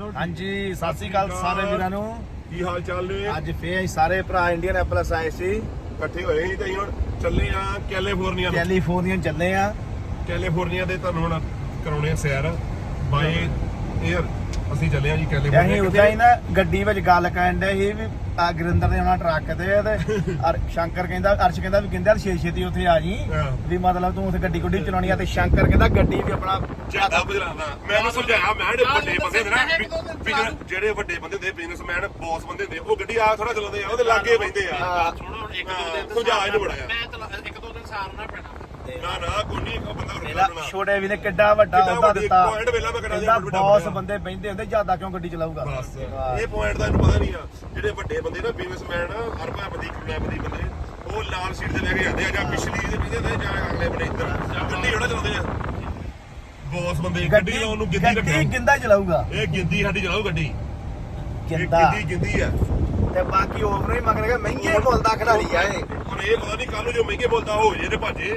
ਹਾਂਜੀ ਸਤਿ ਸ੍ਰੀ ਅਕਾਲ ਸਾਰੇ ਵੀਰਾਂ ਨੂੰ। ਕੀ ਹਾਲ ਚਾਲ ਨੇ? ਅੱਜ ਫੇਰ ਅਸੀਂ ਸਾਰੇ ਭਰਾ ਇੰਡੀਅਨ ਐਪਲਸ ਆਏ ਸੀ। ਇਕੱਠੇ ਹੋਏ ਸੀ ਤੇ ਅਸੀਂ ਹੁਣ ਚੱਲੇ ਆ ਕੈਲੀਫੋਰਨੀਆ ਨੂੰ। ਕੈਲੀਫੋਰਨੀਆ ਚੱਲੇ ਆ। ਕੈਲੀਫੋਰਨੀਆ ਦੇ ਤੁਹਾਨੂੰ ਹੁਣ ਕਰਾਉਣੇ ਆ ਸੈਰ। ਬਾਈ 에ਅਰ ਅਸੀਂ ਚੱਲੇ ਆ ਜੀ ਅਸੀਂ ਕੈਲੀਫੋਰਨੀਆ ਉਦਿਆ ਹੀ ਨਾ ਗੱਡੀ ਵਿੱਚ ਗੱਲ ਕਰਨ ਦੇ ਸੀ ਵੀ ਆ ਗੁਰਿੰਦਰ ਨੇ ਆਉਣਾ ਟਰੱਕ ਤੇ ਤੇ ਅਰ ਸ਼ੰਕਰ ਕਹਿੰਦਾ ਅਰਸ਼ ਕਹਿੰਦਾ ਵੀ ਕਹਿੰਦਾ ਛੇ ਛੇਤੀ ਉੱਥੇ ਆ ਜੀ। ਹਾਂ। ਵੀ ਮਤਲਬ ਤੂੰ ਉੱਥੇ ਗੱਡੀ ਗੁੱਡੀ ਚਲਾਉਣੀ ਆ ਤੇ ਸ਼ੰਕਰ ਕਹਿੰਦਾ ਗੱਡੀ ਵੀ ਆਪਣਾ ਜ਼ਿਆਦਾ ਬਦਲਾਣਾ ਮੈਂ ਉਹਨੂੰ ਸਮਝਾਇਆ ਮੈਂ ਜਿਹੜੇ ਵੱਡੇ ਬੰਦੇ ਨੇ ਨਾ ਜਿਹੜੇ ਵੱਡੇ ਬੰਦੇ ਦੇ ਬਿਜ਼ਨਸਮੈਨ ਬੌਸ ਬੰਦੇ ਦੇ ਉਹ ਗੱਡੀ ਆ ਥੋੜਾ ਚਲਾਉਂਦੇ ਆ ਉਹਦੇ ਲਾਗੇ ਬੈਠਦੇ ਆ। ਹਾਂ। ਸੁਣੋ ਇੱਕ ਦੋ ਹਾਂ, ਦਿਨ ਤਾਂ ਸੁਝਾਅ ਇਹਨੂੰ ਬੜਾ ਆ। ਮੈਂ ਚਲਾ ਇੱਕ ਦੋ ਦਿਨ ਸਾਰਨਾ ਪੈਣਾ। ਨਾ ਨਾ ਕੋਈ ਨਹੀਂ ਇੱਕ ਬੰਦਾ ਰੁਕਣਾ ਛੋਟੇ ਵੀ ਨੇ ਕਿੱਡਾ ਵੱਡਾ ਕਿੱਡਾ ਉਹਦਾ ਵੱਡੀ ਦਿੱਤਾ। point ਵੇਲਾ ਮੈਂ ਕਰਾਂ ਕਹਿੰਦਾ ਵੱਡਾ ਬੌਸ ਬੰਦਾ। ਬੰਦੇ ਬੈਠਦੇ ਹੁੰਦੇ ਜ਼ਿਆਦਾ ਕਿਉਂ ਗੱਡੀ ਚਲਾਊਗਾ? ਬਸ। ਇਹ ਪੁਆਇੰਟ ਦਾ ਇਹਨੂੰ ਪਤਾ ਨਹੀਂ ਆ। ਜਿਹੜੇ ਵੱਡੇ ਬੰਦੇ ਨਾ ਬਿਜ਼ਨਸਮੈਨ ਅਰਬਾਪਤੀ ਕਰੋੜਪਤੀ ਬੰਦੇ। ਉਹ ਲਾਲ ਸੀਟ ਤੇ ਲੈ ਕੇ ਜਾਂਦੇ ਆ ਜਾਂ ਪਿਛਲੀ ਦੇ ਕਹਿੰਦੇ ਹੁੰਦੇ ਜਾਂ ਅਗਲੇ ਬਨੇ ਇੱਧਰ। ਗੱਡੀ ਜਿਹੜਾ ਚਲਾਉਂਦੇ ਆ। ਬੌਸ ਬੰਦੇ ਗੱਡੀ ਲਾਉਣ ਨੂੰ ਗਿੱਦੀ ਗੱਡੀ ਰੱਖਣਾ ਗਿੰਦਾ ਚਲਾਊਗਾ। ਇਹ ਗਿੱਦੀ ਸਾਡੀ ਚਲਾਓ ਗੱਡੀ। ਇਹ ਗਿੰਦਾ। ਗਿੱਦੀ ਗਿੱਦੀ ਆ। ਤੇ ਬਾਕੀ ਓਵਰ ਹੀ ਮਗਰ ਮਹਿੰਗੇ ਮੁੱਲ ਦਾ ਖਿਡਾਰੀ ਆ ਇਹ। ਹੁਣ ਇਹ ਪਤਾ ਨਹੀਂ ਕੱਲ ਨੂੰ ਜੋ ਮਹਿੰਗੇ ਬੋਲਦਾ ਹੋ ਜੇ ਤੇ ਭਾਜੇ।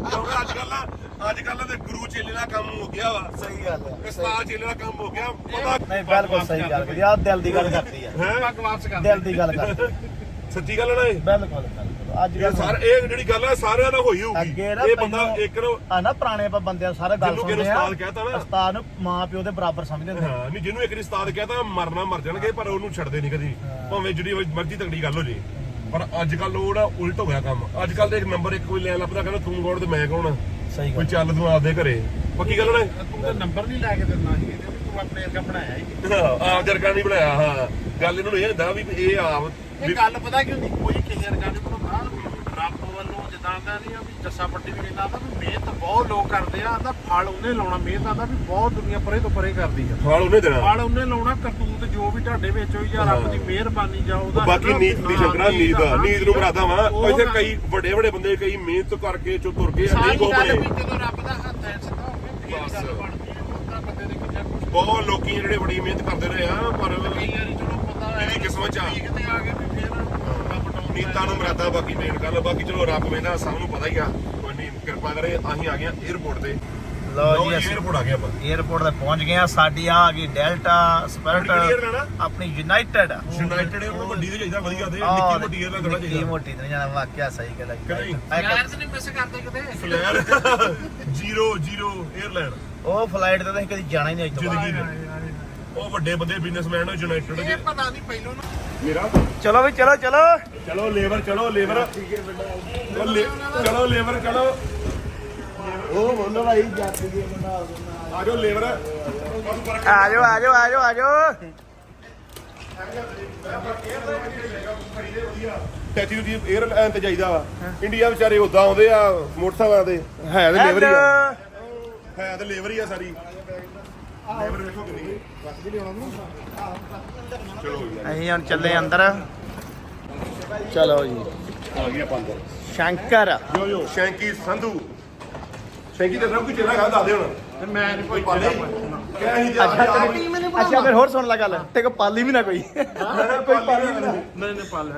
ਕਿਉਂਕਿ ਅੱਜ ਕੱਲ ਅੱਜ ਕੱਲ ਤੇ ਗੁਰੂ ਚੇਲੇ ਦਾ ਕੰਮ ਹੋ ਗਿਆ ਵਾ। ਸਹੀ ਗੱਲ ਹੈ ਉਸਤਾਦ ਚੇਲੇ ਦਾ ਕੰਮ ਹੋ ਗਿਆ ਪਤਾ ਨਹੀਂ ਬਿਲਕੁਲ ਸਹੀ ਗੱਲ ਕਰੀ ਆ ਦਿਲ ਦੀ ਗੱਲ ਕਰਦੀ ਆ। ਹੈ? ਪੱਗ ਵਾਪਸ ਕਰ ਦਿਲ ਦੀ ਗੱਲ ਕਰਦੀ ਸੱਚੀ ਗੱਲ ਹੈ ਨਾ ਇਹ? ਬਿਲਕੁਲ। ਅੱਜ ਇਹ ਕੱਲ ਸਾਰ ਇਹ ਜਿਹੜੀ ਗੱਲ ਹੈ ਸਾਰਿਆਂ ਨਾਲ ਹੋਈ ਹੋਊਗੀ। ਅੱਗੇ ਨਾ ਇਹ ਬੰਦਾ ਪਹਿਲਾਂ- ਇੱਕ ਨੂੰ ਆ ਨਾ ਪੁਰਾਣੇ ਆਪਾਂ ਬੰਦਿਆਂ ਸਾਰੇ ਗੱਲ ਜਿਹਨੂੰ ਕਿਹਨੂੰ ਸੁਣਦੇ ਆ। ਉਸਤਾਦ ਕਹਿਤਾ ਨਾ। ਉਸਤਾਦ ਨੂੰ ਮਾਂ ਪਿਓ ਦੇ ਬਰਾਬਰ ਸਮਝਦੇ ਹੁੰਦੇ ਹਾਂ ਨਹੀਂ ਜਿਹਨੂੰ ਇੱਕ ਵਾਰੀ ਉਸਤਾਦ ਕਹਤਾ ਮਰਨਾ ਮਰ ਜਾਣਗੇ ਪਰ ਉਹਨੂੰ ਛੱਡਦੇ ਨਹੀਂ ਕਦੀ। ਭਾਵੇਂ ਜਿਹੜੀ ਮਰਜ਼ੀ ਤਕੜੀ ਗੱਲ ਹੋ ਜੇ। ਪਰ ਅੱਜ ਕੱਲ ਉਹ ਜਿਹੜਾ ਉਲਟ ਹੋ ਗਿਆ ਕੰਮ। ਅੱਜ ਕੱਲ ਦੇ ਇੱਕ ਨੰਬਰ ਇੱਕ ਕੋਈ ਲੈ ਲੱਭਦਾ ਕਹਿੰਦਾ ਤੂੰ ਕੌਣ ਤੇ ਮੈਂ ਕੌਣ ਸਹੀ ਕੋਈ ਗੱਲ ਚੱਲ ਤੂੰ ਆਪਦੇ ਘਰੇ। ਪੱਕੀ ਗੱਲ ਨਾ ਤੂੰ ਤਾਂ ਨੰਬਰ ਨਹੀਂ ਲੈ ਕੇ ਦਿੰਦਾ ਸੀ ਇਹਦੇ ਵੀ ਤੂੰ ਆਪਣੇ ਵਰਗਾ ਬਣਾਇਆ ਹੀ ਆਪ ਜਰਗਾ ਨਹੀਂ ਬਣਾਇਆ ਹਾਂ। ਗੱਲ ਇਹਨਾਂ ਨੂੰ ਇਹ ਹੁੰਦਾ ਵੀ ਇਹ ਆਪ ਇਹ ਗੱਲ ਪਤਾ ਕਿਉਂ ਨਹੀਂ? ਕੋਈ ਕਿਸੇ ਵਰਗਾ ਨਹੀਂ ਵੱਲੋਂ ਜਿੱਦਾਂ ਦਾ ਨਹੀਂ ਆ ਵੀ ਜੱਸਾ ਪੱਟੀ ਵੀ ਕਹਿੰਦਾ ਵੀ ਮਿਹਨਤ ਬਹੁਤ ਲੋਕ ਕਰਦੇ ਆ ਆਂਦਾ ਫਲ ਉਹਨੇ ਲਾਉਣਾ ਮਿਹਨਤ ਆਂਦਾ ਵੀ ਬਹੁਤ ਦੁਨੀਆ ਪਰੇ ਤੋਂ ਪਰੇ ਕਰਦੀ ਆ। ਫਲ ਉਹਨੇ ਦੇਣਾ। ਫਲ ਉਹਨੇ ਲਾਉਣਾ ਕਰਤੂਤ ਜੋ ਵੀ ਤੁਹਾਡੇ ਵਿੱਚ ਹੋਈ ਜਾਂ ਰੱਬ ਦੀ ਮਿਹਰਬਾਨੀ ਜਾਂ ਉਹਦਾ ਬਾਕੀ ਨੀਤ ਦੀ ਸ਼ੰਕਰਾ ਨੀਤ ਆ ਨੀਤ ਨੂੰ ਬਣਾਦਾ ਵਾ। ਇੱਥੇ ਕਈ ਵੱਡੇ ਵੱਡੇ ਬੰਦੇ ਕਈ ਮਿਹਨਤ ਕਰਕੇ ਚੋ ਤੁਰ ਕੇ ਨਹੀਂ ਕੋ ਬਣੇ ਜਦੋਂ ਰੱਬ ਦਾ ਹੱਥ ਹੈ ਸਿੱਧਾ ਹੋਵੇ ਫੇਰ। ਗੱਲ ਬਣਦੀ ਹੈ ਉਹਦਾ ਬੰਦੇ ਦੇ ਕਿੰਨਾ ਕੁਛ ਬਹੁਤ ਲੋਕੀ ਜਿਹੜੇ ਬੜੀ ਮਿਹਨਤ ਕਰਦੇ ਰਹੇ ਆ ਪਰ ਕਈ ਵਾਰੀ ਚਲੋ ਪਤਾ ਹੈ ਕਿਸਮਤ ਚ ਆ। ਠੀਕ ਤੇ ਆ ਗਏ ਵੀ ਫੇਰ ਰੱਬ ਟਾਉਂ ਨੀਤਾਂ ਨੂੰ ਮਰਾਦਾ ਬਾਕੀ ਮੇਨ ਗੱਲ ਬਾਕੀ ਚਲੋ ਰੱਬ ਵੇਨਾ ਸਭ ਨੂੰ ਪਤਾ ਹੀ ਆ। ਕੋਈ ਨਹੀਂ ਕਿਰਪਾ ਕਰੇ ਅਸੀਂ ਆ ਗਏ ਆ 에어ਪੋਰਟ ਤੇ ਲਓ ਜੀ ਅਸੀਂ 에어ਪੋਰਟ ਆ ਗਏ ਆਪਾਂ। 에어ਪੋਰਟ ਤੇ ਪਹੁੰਚ ਗਏ ਆ ਸਾਡੀ ਆ ਆ ਗਈ ਡੈਲਟਾ ਸਪਿਰਟ ਆਪਣੀ ਯੂਨਾਈਟਿਡ ਯੂਨਾਈਟਿਡ ਉਹ ਵੱਡੀ ਤੇ ਚਾਹੀਦਾ ਵਧੀਆ ਤੇ ਨਿੱਕੀ ਮੋਟੀ 에ਅਰ ਨਾਲ ਥੋੜਾ ਚਾਹੀਦਾ ਨਿੱਕੀ ਮੋਟੀ ਤੇ ਜਾਣਾ ਵਾਕਿਆ ਸਹੀ ਗੱਲ ਹੈ ਯਾਰ ਤੁਸੀਂ ਮਿਸ ਕਰਦੇ ਕਿਤੇ? ਫਲੈਰ 0 0 에ਅਰਲਾਈਨ ਉਹ ਫਲਾਈਟ ਤੇ ਤਾਂ ਕਦੀ ਜਾਣਾ ਹੀ ਨਹੀਂ ਅੱਜ ਤੱਕ ਜ਼ਿੰਦਗੀ ਦੇ ਉਹ ਵੱਡੇ ਬੰਦੇ ਬਿਜ਼ਨਸਮੈਨ ਯੂਨਾਈਟਿਡ ਦੇ ਪਤਾ ਨਹੀਂ ਪਹਿਲੋਂ ਮੇਰਾ? ਚਲੋ ਵੀ ਚਲੋ ਚਲੋ। ਚਲੋ ਲੇਬਰ ਚਲੋ ਲੇਬਰ। ਉਹ ਲੇ- ਚਲੋ ਲੇਬਰ ਚਲੋ। ਉਹ ਬੋਲੋ ਭਾਈ ਜਾਤੀ ਦੀ ਬਣਾ ਆ ਜਾਓ ਲੇਬਰ। ਆ ਜਾਓ ਆ ਜਾਓ ਆ ਜਾਓ ਆ ਜਾਓ। ਟੈਚੀ ਨੂੰ 에ਅਰ ਲਾਈਨ ਤੇ ਜਾਈਦਾ ਵਾ। ਇੰਡੀਆ ਵਿਚਾਰੇ ਉਦਾਂ ਆਉਂਦੇ ਆ ਮੋਟਰਸਾਈਕਲਾਂ ਤੇ। ਹੈ ਤੇ ਲੇਬਰ ਹੀ ਆ। ਹੈ ਤੇ ਲੇਬਰ ਹੀ ਆ ਸਾਰੀ। ਲੇਬਰ ਵੇਖੋ ਕਿੰਨੀ ਚਲੋ ਅਸੀਂ ਹੁਣ ਚੱਲੇ ਅੰਦਰ। ਚਲੋ ਜੀ। ਆ ਗਿਆ ਪੰਜ। ਸ਼ੰਕਰ। ਯੋ ਯੋ। ਸ਼ੈਂਕੀ ਸੰਧੂ। ਸ਼ੈਂਕੀ ਤੇ ਸਭ ਕੁਝ ਚੱਲਦਾ ਗਾ ਦੱਸ ਦੇ ਹੁਣ। ਮੈਂ ਨਹੀਂ ਕੋਈ ਪਾਲੇ। ਕਿਆ ਹੀ ਤੇ ਅੱਛਾ ਫਿਰ ਹੋਰ ਸੁਣ ਲੈ ਗੱਲ। ਤੇ ਕੋ ਪਾਲੀ ਵੀ ਨਾ ਕੋਈ। ਕੋਈ ਪਾਲੀ ਵੀ ਨਾ ਨਹੀਂ ਨਹੀਂ ਪਲ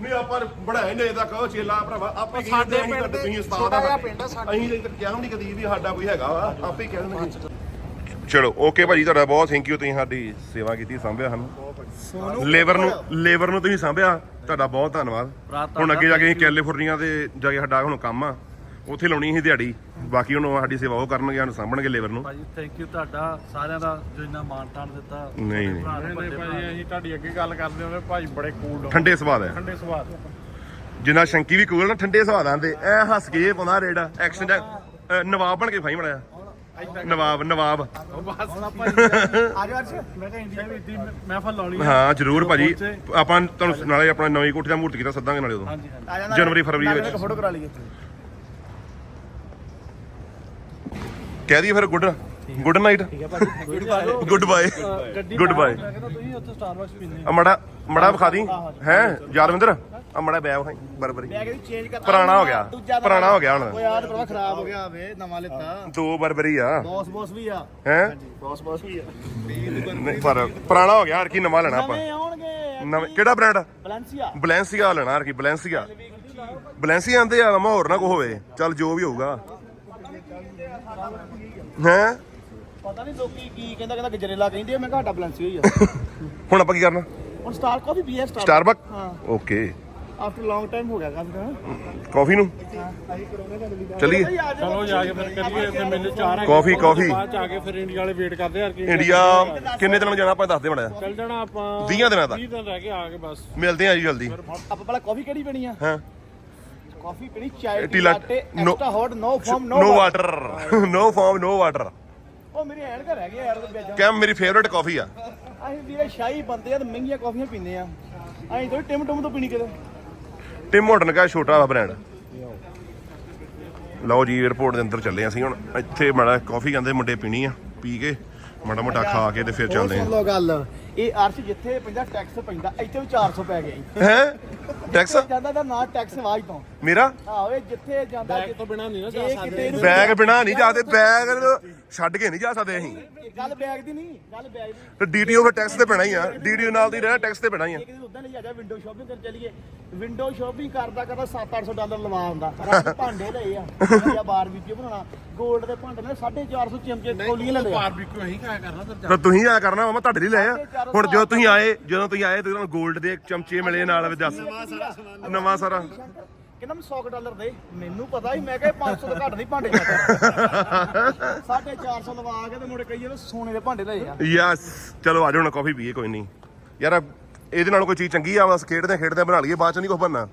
ਨਹੀਂ ਆਪਾਂ ਬੜਾਏ ਨੇ ਇਹਦਾ ਕਹੋ ਚੇਲਾ ਭਰਾਵਾ। ਆਪੇ ਸਾਡੇ ਕਰਦੇ ਪਿੰਡ ਤੁਸੀਂ ਉਸਤਾਦ ਆ। ਪਿੰਡ ਆ ਸਾਡਾ। ਅਸੀਂ ਤਾਂ ਕਿਹਾ ਵੀ ਨਹੀਂ ਕਦੀ ਵੀ ਸਾਡਾ ਕੋਈ ਹੈਗਾ ਵਾ। ਆਪੇ ਹੀ ਕਹਿਣਗੇ ਚਲੋ ਓਕੇ ਭਾਜੀ ਤੁਹਾਡਾ ਬਹੁਤ ਥੈਂਕ ਯੂ ਤੁਸੀਂ ਸਾਡੀ ਸੇਵਾ ਕੀਤੀ ਸਾਂਭਿਆ ਸਾਨੂੰ। ਲੇਬਰ ਨੂੰ ਲੇਬਰ ਨੂੰ ਤੁਸੀਂ ਸਾਂਭਿਆ ਤੁਹਾਡਾ ਬਹੁਤ ਧੰਨਵਾਦ। ਹੁਣ ਅੱਗੇ ਜਾ ਕੇ ਅਸੀਂ ਕੈਲੀਫੋਰਨੀਆ ਤੇ ਜਾ ਕੇ ਸਾਡਾ ਹੁਣ ਕੰਮ ਆ ਉੱਥੇ ਲਾਉਣੀ ਸੀ ਦਿਹਾੜੀ। ਬਾਕੀ ਹੁਣ ਸਾਡੀ ਸੇਵਾ ਉਹ ਕਰਨਗੇ ਸਾਨੂੰ ਸਾਂਭਣਗੇ ਲੇਬਰ ਨੂੰ। ਭਾਜੀ ਥੈਂਕ ਯੂ ਤੁਹਾਡਾ ਸਾਰਿਆਂ ਦਾ ਜੋ ਇੰਨਾ ਮਾਣ ਤਾਣ ਦਿੱਤਾ। ਨਹੀਂ ਨਹੀਂ। ਭਾਜੀ। ਅਸੀਂ ਤੁਹਾਡੀ ਅੱਗੇ ਗੱਲ ਕਰਦੇ ਹੋਵੇ ਭਾਈ ਬੜੇ ਕੂਲ ਠੰਡੇ ਸੁਭਾਅ ਦੇ। ਠੰਡੇ ਸੁਭਾਅ ਜਿੰਨਾ ਸ਼ੰਕੀ ਵੀ ਕੋਲ ਨਾ ਠੰਡੇ ਸੁਭਾਅ ਦਾ ਆਂਦੇ ਐ ਹੱਸ ਕੇ ਪਾਉਂਦਾ ਰੇੜਾ ਐਕਸੀਡੈਂਟ ਨਵਾਬ ਬਣ ਕੇ ਫਾਈ ਨਵਾਬ ਨਵਾਬ। ਹੁਣ ਆਪਾਂ ਆ ਜਾਓ ਅਰਸ਼ ਮੈਂ ਕਿਹਾ ਇੰਡੀਆ ਵਿੱਚ ਦੀ ਮਹਿਫਲ ਲਾਉਣੀ ਆ। ਹਾਂ ਜਰੂਰ ਭਾਜੀ। ਆਪਾਂ ਤੁਹਾਨੂੰ ਨਾਲੇ ਆਪਣਾ ਨਵੀਂ ਕੋਠੀ ਦਾ ਮੂਰਤ ਕੀਤਾ ਸੱਦਾਂਗੇ ਨਾਲੇ ਉਦੋਂ। ਜਨਵਰੀ, ਫਰਵਰੀ ਵਿੱਚ। ਇੱਕ ਫੋਟੋ ਕਰਾ ਲਈਏ ਕਹਿ ਦਈਏ ਫਿਰ good good night good bye ਗੱਡੀ ਕਹਿੰਦਾ ਤੁਸੀਂ ਉੱਥੇ ਸਟਾਰਬਕਸ ਪੀਂਦੇ ਆ ਮੜਾ ਮੜਾ ਵਿਖਾ ਦੀ। ਹੈ ਯਾਦਵਿੰਦਰ? ਆ ਮੜਾ ਬੈ ਵਿਖਾਈ ਬਰਬਰੀ। ਮੈਂ ਕਹਿੰਦੀ ਚੇਂਜ ਕਰ ਪੁਰਾਣਾ ਹੋ ਗਿਆ। ਪੁਰਾਣਾ ਹੋ ਗਿਆ ਹੁਣ। ਉਹ ਯਾਰ ਭਰਾ ਖਰਾਬ ਹੋ ਗਿਆ ਵੇ ਨਵਾਂ ਲਿੱਤਾ। ਦੋ ਬਰਬਰੀ ਆ। ਬੌਸ ਬੌਸ ਵੀ ਆ। ਹੈ? ਬੌਸ ਬੌਸ ਵੀ ਆ। ਨਹੀਂ ਪਰ ਪੁਰਾਣਾ ਹੋ ਗਿਆ ਹਰ ਕੀ ਨਵਾਂ ਲੈਣਾ ਆਪਾਂ। ਨਵੇਂ ਆਉਣਗੇ ਨਵੇਂ ਕਿਹੜਾ ਬ੍ਰਾਂਡ ਬਲੈਂਸੀਆ ਬਲੈਂਸੀਆ ਲੈਣਾ ਹਰ ਕੀ ਬਲੈਂਸੀਆ ਬਲੈਂਸੀਆ ਆਂਦੇ ਆ ਹੋਰ ਨਾ ਕੋ ਹੋਵੇ। ਚੱਲ ਜੋ ਵੀ ਹੋਊਗਾ। ਹੈ? ਪਤਾ ਨਹੀਂ ਲੋਕੀ ਕੀ ਕਹਿੰਦਾ ਕਹਿੰਦਾ ਗਜਰੇਲਾ ਕਹਿੰਦੇ ਆ ਮੈਂ ਘਾਟਾ ਬੈਲੈਂਸ ਹੋਈ ਆ। ਹੁਣ ਆਪਾਂ ਕੀ ਕਰਨਾ? ਹੁਣ ਸਟਾਰ ਕਾਫੀ ਸਟਾਰ ਸਟਾਰਬਕ ਹਾਂ। ਓਕੇ ਆਫਟਰ ਲੌਂਗ ਟਾਈਮ ਹੋ ਗਿਆ ਕੰਮ ਤਾਂ। ਕਾਫੀ ਨੂੰ? ਚੱਲੀਏ। ਚਲੋ ਜਾ ਕੇ ਫਿਰ ਕਰੀਏ ਇੱਥੇ ਮੈਨੂੰ ਚਾਰ ਕਾਫੀ ਕਾਫੀ ਬਾਅਦ ਚ ਆ ਕੇ ਫਿਰ ਇੰਡੀਆ ਵਾਲੇ ਵੇਟ ਕਰਦੇ ਯਾਰ ਕਿ ਇੰਡੀਆ ਕਿੰਨੇ ਦਿਨਾਂ ਨੂੰ ਜਾਣਾ ਆਪਾਂ ਦੱਸ ਦੇ ਮੜਾ ਚੱਲ ਜਾਣਾ ਆਪਾਂ 20 ਦਿਨਾਂ ਤੱਕ। 20 ਦਿਨ ਰਹਿ ਕੇ ਆ ਕੇ ਬਸ। ਮਿਲਦੇ ਆ ਜੀ ਜਲਦੀ। ਆਪਾਂ ਪਹਿਲਾਂ ਕਾਫੀ ਕਿਹੜੀ ਪੀਣੀ ਆ? ਹਾਂ? ਕਾਫੀ ਪੀਣੀ ਟੀ ਲਾ- latte extra hot no foam no water no foam no water ਉਹ ਮੇਰੀ ਐਨ ਘਰ ਹੈਗੀ ਆ ਯਾਰ ਉਹਦੇ ਵਿੱਚ ਕਿਆ ਮੇਰੀ ਫੇਵਰੇਟ ਕਾਫੀ ਆ। ਅਸੀਂ ਵੀਰੇ ਸ਼ਾਹੀ ਬੰਦੇ ਆ ਤੇ ਮਹਿੰਗੀਆਂ ਕਾਫੀਆਂ ਪੀਂਦੇ ਆ। ਅਸੀਂ ਥੋੜੀ ਟਿਮ ਟੁਮ ਤੋਂ ਪੀਣੀ ਕਿਤੇ। ਟਿਮ ਹਾਰਟਨ ਕਾ ਛੋਟਾ ਵਾ ਬ੍ਰਾਂਡ ਲਓ ਜੀ 에어ਪੋਰਟ ਦੇ ਅੰਦਰ ਚੱਲੇ ਅਸੀਂ ਹੁਣ। ਇੱਥੇ ਮਾੜਾ ਕਾਫੀ ਕਹਿੰਦੇ ਮੁੰਡੇ ਪੀਣੀ ਆ ਪੀ ਕੇ ਮਾੜਾ ਮੋਟਾ ਖਾ ਕੇ ਤੇ ਫਿਰ ਚੱਲਦੇ ਸੁਣ ਆ ਲਓ ਗੱਲ। ਇਹ ਅਰਸ਼ ਜਿੱਥੇ ਪੈਂਦਾ ਟੈਕਸ ਪੈਂਦਾ ਇੱਥੇ ਵੀ 400 ਪੈ ਗਿਆ ਹੈ? ਟੈਕਸ ਜਾਂਦਾ ਤਾਂ ਨਾ ਟੈਕਸ ਵਾਜ ਤੋਂ। ਮੇਰਾ? ਆਹੋ ਇਹ ਜਿੱਥੇ ਜਾਂਦਾ ਬੈਗ ਤੋਂ ਬਿਨਾ ਨਹੀਂ ਨਾ ਜੇ ਸਕਦੇ। ਬੈਗ ਬਿਨਾ ਨਹੀਂ ਜਾਂਦੇ ਬੈਗ ਛੱਡ ਕੇ ਨਹੀਂ ਜਾ ਸਕਦੇ ਅਸੀਂ। ਗੱਲ ਬੈਗ ਦੀ ਨਹੀਂ ਗੱਲ ਬੈਗ ਦੀ। ਤੇ ਡੀਟੀਓ ਫਿਰ ਟੈਕਸ ਤੇ ਪੈਣਾ ਹੀ ਆ। ਡੀਟੀਓ ਨਾਲ ਦੀ ਰਹਿਣਾ ਟੈਕਸ ਤੇ ਪੈਣਾ ਹੀ ਆ। ਉਦਾਂ ਨਹੀਂ ਜਾ ਵਿੰਡੋ ਸ਼ਾਪਿੰਗ ਕਰਨ ਚੱਲੀਏ। ਵਿੰਡੋ ਸ਼ਾਪਿੰਗ ਕਰਦਾ ਕਰਦਾ 7-800 ਡਾਲਰ ਲਵਾ ਹੁੰਦਾ ਰਾਤ ਭਾਂਡੇ ਲਏ ਆ ਜਾਂ ਬਾਰਬੀਕਿਊ ਬਣਾਉਣਾ। 골ਡ ਦੇ ਭਾਂਡੇ ਨੇ 450 ਚਮਚੇ ਕੋਲੀਆਂ ਲੈ ਲਿਆ ਬਾਰਬੀਕਿਊ ਅਸੀਂ ਕਿਆ ਕਰਨਾ ਤਾਂ ਤੁਸੀਂ ਆ ਕਰਨਾ ਮਾਮਾ ਤੁਹਾਡੇ ਲਈ ਲੈ ਆ। ਹੁਣ ਜਦੋਂ ਤੁਸੀਂ ਆਏ ਜਦੋਂ ਤੁਸੀਂ ਆਏ ਤੇ ਤੁਹਾਨੂੰ 골ਡ ਦੇ ਚਮਚੇ ਮਿਲੇ ਨਾਲ ਵੀ ਦੱਸ। ਨਵਾਂ ਸਾਰਾ ਕਹਿੰਦਾ ਮੈਂ 100 ਡਾਲਰ ਦੇ ਮੈਨੂੰ ਪਤਾ ਹੀ ਮੈਂ ਕਿਹਾ 500 ਤੋਂ ਘੱਟ ਨਹੀਂ ਭਾਂਡੇ ਜਾਂਦਾ 450 ਲਵਾ ਕੇ ਤੇ ਮੁੜ ਕਹੀਏ ਸੋਨੇ ਦੇ ਭਾਂਡੇ ਲਏ ਆ। ਯਸ ਚਲੋ ਆਜੋ ਹੁਣ ਕਾਫੀ ਪੀਏ ਕੋਈ ਨਹੀਂ। ਯਾਰ ਇਹਦੇ ਨਾਲ ਕੋਈ ਚੀਜ਼ ਚੰਗੀ ਆ ਬਸ ਖੇਡਦੇ ਖੇਡਦੇ ਬਣਾ ਲਈਏ ਬਾਅਦ ਚ ਨਹੀਂ ਕੁਝ ਬਣਨਾ।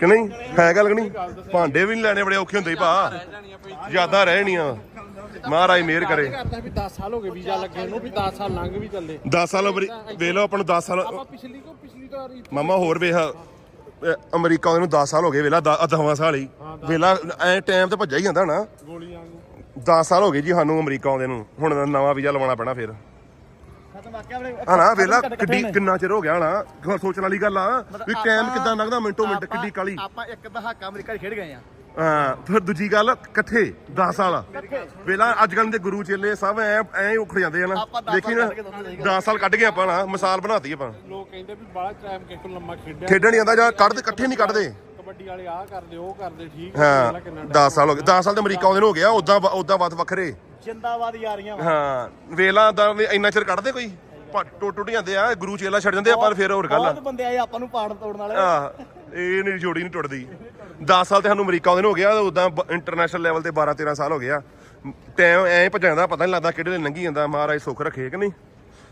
ਕਿ ਨਹੀਂ? ਹੈ ਗੱਲ ਕਿ ਨਹੀਂ? ਭਾਂਡੇ ਵੀ ਨਹੀਂ ਲੈਣੇ ਬੜੇ ਔਖੇ ਹੁੰਦੇ ਹੀ ਭਾ। ਯਾਦਾਂ ਰਹਿਣੀਆਂ। ਮਹਾਰਾਜ ਮਿਹਰ ਕਰੇ। ਕਰਦਾ ਵੀ 10 ਸਾਲ ਹੋ ਗਏ ਵੀਜ਼ਾ ਲੱਗੇ ਨੂੰ ਵੀ 10 ਸਾਲ ਲੰਘ ਵੀ ਚੱਲੇ। 10 ਸਾਲ ਵੇਖ ਲਓ ਆਪਾਂ ਨੂੰ 10 ਸਾਲ ਆਪਾਂ ਪਿਛਲੀ ਕੋ ਪਿਛਲੀ ਤਾਂ ਮਾਮਾ ਹੋਰ ਵੇਖ। ਅਹ ਅਮਰੀਕਾ ਉਹਨੂੰ 10 ਸਾਲ ਹੋ ਗਏ ਵੇਲਾ 10ਵਾਂ ਸਾਲ ਹੀ। ਵੇਲਾ ਐ ਟਾਈਮ ਤੇ ਭੱਜਾ ਹੀ ਜਾਂਦਾ ਨਾ। ਗੋਲੀਆਂ ਵਾਂਗੂ। 10 ਸਾਲ ਹੋ ਗਏ ਜੀ ਸਾਨੂੰ ਅਮਰੀਕਾ ਆਉਂਦੇ ਨੂੰ। ਹੁਣ ਨਵਾਂ ਵੀਜ਼ਾ ਲਵਾਉਣਾ ਪੈਣਾ ਫਿਰ। ਵਾਕਿਆ ਹਨਾ ਵੇਲਾ ਕਿੱਡੀ। ਕਿੰਨਾ ਚਿਰ ਹੋ ਗਿਆ ਹਨਾ ਗੱਲ ਸੋਚਣ ਵਾਲੀ ਗੱਲ ਆ ਵੀ ਟਾਈਮ ਕਿੱਦਾਂ ਲੰਘਦਾ ਮਿੰਟੋ ਮਿੰਟ ਕਿੱਡੀ ਕਾਲੀ। ਆਪਾਂ ਇੱਕ ਦਹਾਕਾ ਅਮਰੀਕਾ 'ਚ ਖੇਡ ਗਏ ਆ। ਹਾਂ ਫਿਰ ਦੂਜੀ ਗੱਲ ਇਕੱਠੇ 10 ਸਾਲ। ਵੇਲਾ ਅੱਜ ਕੱਲ੍ਹ ਦੇ ਗੁਰੂ ਚੇਲੇ ਸਭ ਐ ਐ ਹੀ ਉਖੜ ਜਾਂਦੇ ਆ ਨਾ। ਦੇਖੀ ਸਾਲ ਨਾ ਕੱਢ ਕੇ ਦੋਨੇ ਸਹੀ 10 ਸਾਲ ਕੱਢ ਗਏ ਆਪਾਂ ਨਾ ਮਿਸਾਲ ਬਣਾਤੀ ਆਪਾਂ। ਲੋਕ ਕਹਿੰਦੇ ਵੀ ਬੜਾ ਟਾਈਮ ਕਿਸੇ ਕੋਲ ਲੰਮਾ ਖੇਡਿਆ ਖੇਡਣ ਨਹੀਂ ਆਉਂਦਾ ਜਾਂ ਕੱਢਦੇ ਇਕੱਠੇ ਨਹੀਂ ਕੱਢਦੇ। ਕਬੱਡੀ ਵਾਲੇ ਆਹ ਕਰਦੇ ਉਹ ਕਰਦੇ ਠੀਕ ਹਾਂ ਪਹਿਲਾਂ ਕਿੰਨਾ 10 ਸਾਲ ਹੋ ਗਏ। 10 ਸਾਲ ਤੇ ਅਮਰੀਕਾ ਆਉਂਦੇ ਨੂੰ ਹੋ ਗਿਆ ਉਦਾਂ ਉਦਾਂ ਵੱਧ ਵੱਖਰੇ। ਜਿੰਦਾਬਾਦ ਯਾਰੀਆਂ ਹਾਂ ਵੇਲਾ ਦਾ ਇੰਨਾ ਚਿਰ ਕੱਢਦੇ ਕੋਈ? ਟੁੱਟ ਟੁੱਟ ਜਾਂਦੇ ਆ ਗੁਰੂ ਚੇਲਾ ਛੱਡ ਜਾਂਦੇ ਆ ਪਰ ਫਿਰ ਹੋਰ ਗੱਲ। ਆ ਬਹੁਤ ਬੰਦੇ ਆਏ ਆਪਾਂ ਨੂੰ ਪਾੜ ਤੋੜਨ ਵਾਲੇ। ਆਹ, ਇਹ ਨਹੀਂ ਜੋੜੀ ਨਹੀਂ ਟੁੱਟਦੀ। 10 ਸਾਲ ਤੇ ਸਾਨੂੰ ਅਮਰੀਕਾ ਆਉਂਦੇ ਨੂੰ ਹੋ ਗਿਆ ਉਦਾਂ ਇੰਟਰਨੈਸ਼ਨਲ ਲੈਵਲ ਤੇ 12 13 ਸਾਲ ਹੋ ਗਿਆ। ਟਾਈਮ ਐਂ ਭੱਜ ਜਾਂਦਾ ਪਤਾ ਨਹੀਂ ਲੱਗਦਾ ਕਿਹੜੇ ਵੇਲੇ ਲੰਘੀ ਜਾਂਦਾ ਮਹਾਰਾਜ ਸੁੱਖ ਰੱਖੇ ਕਿ ਨਹੀਂ?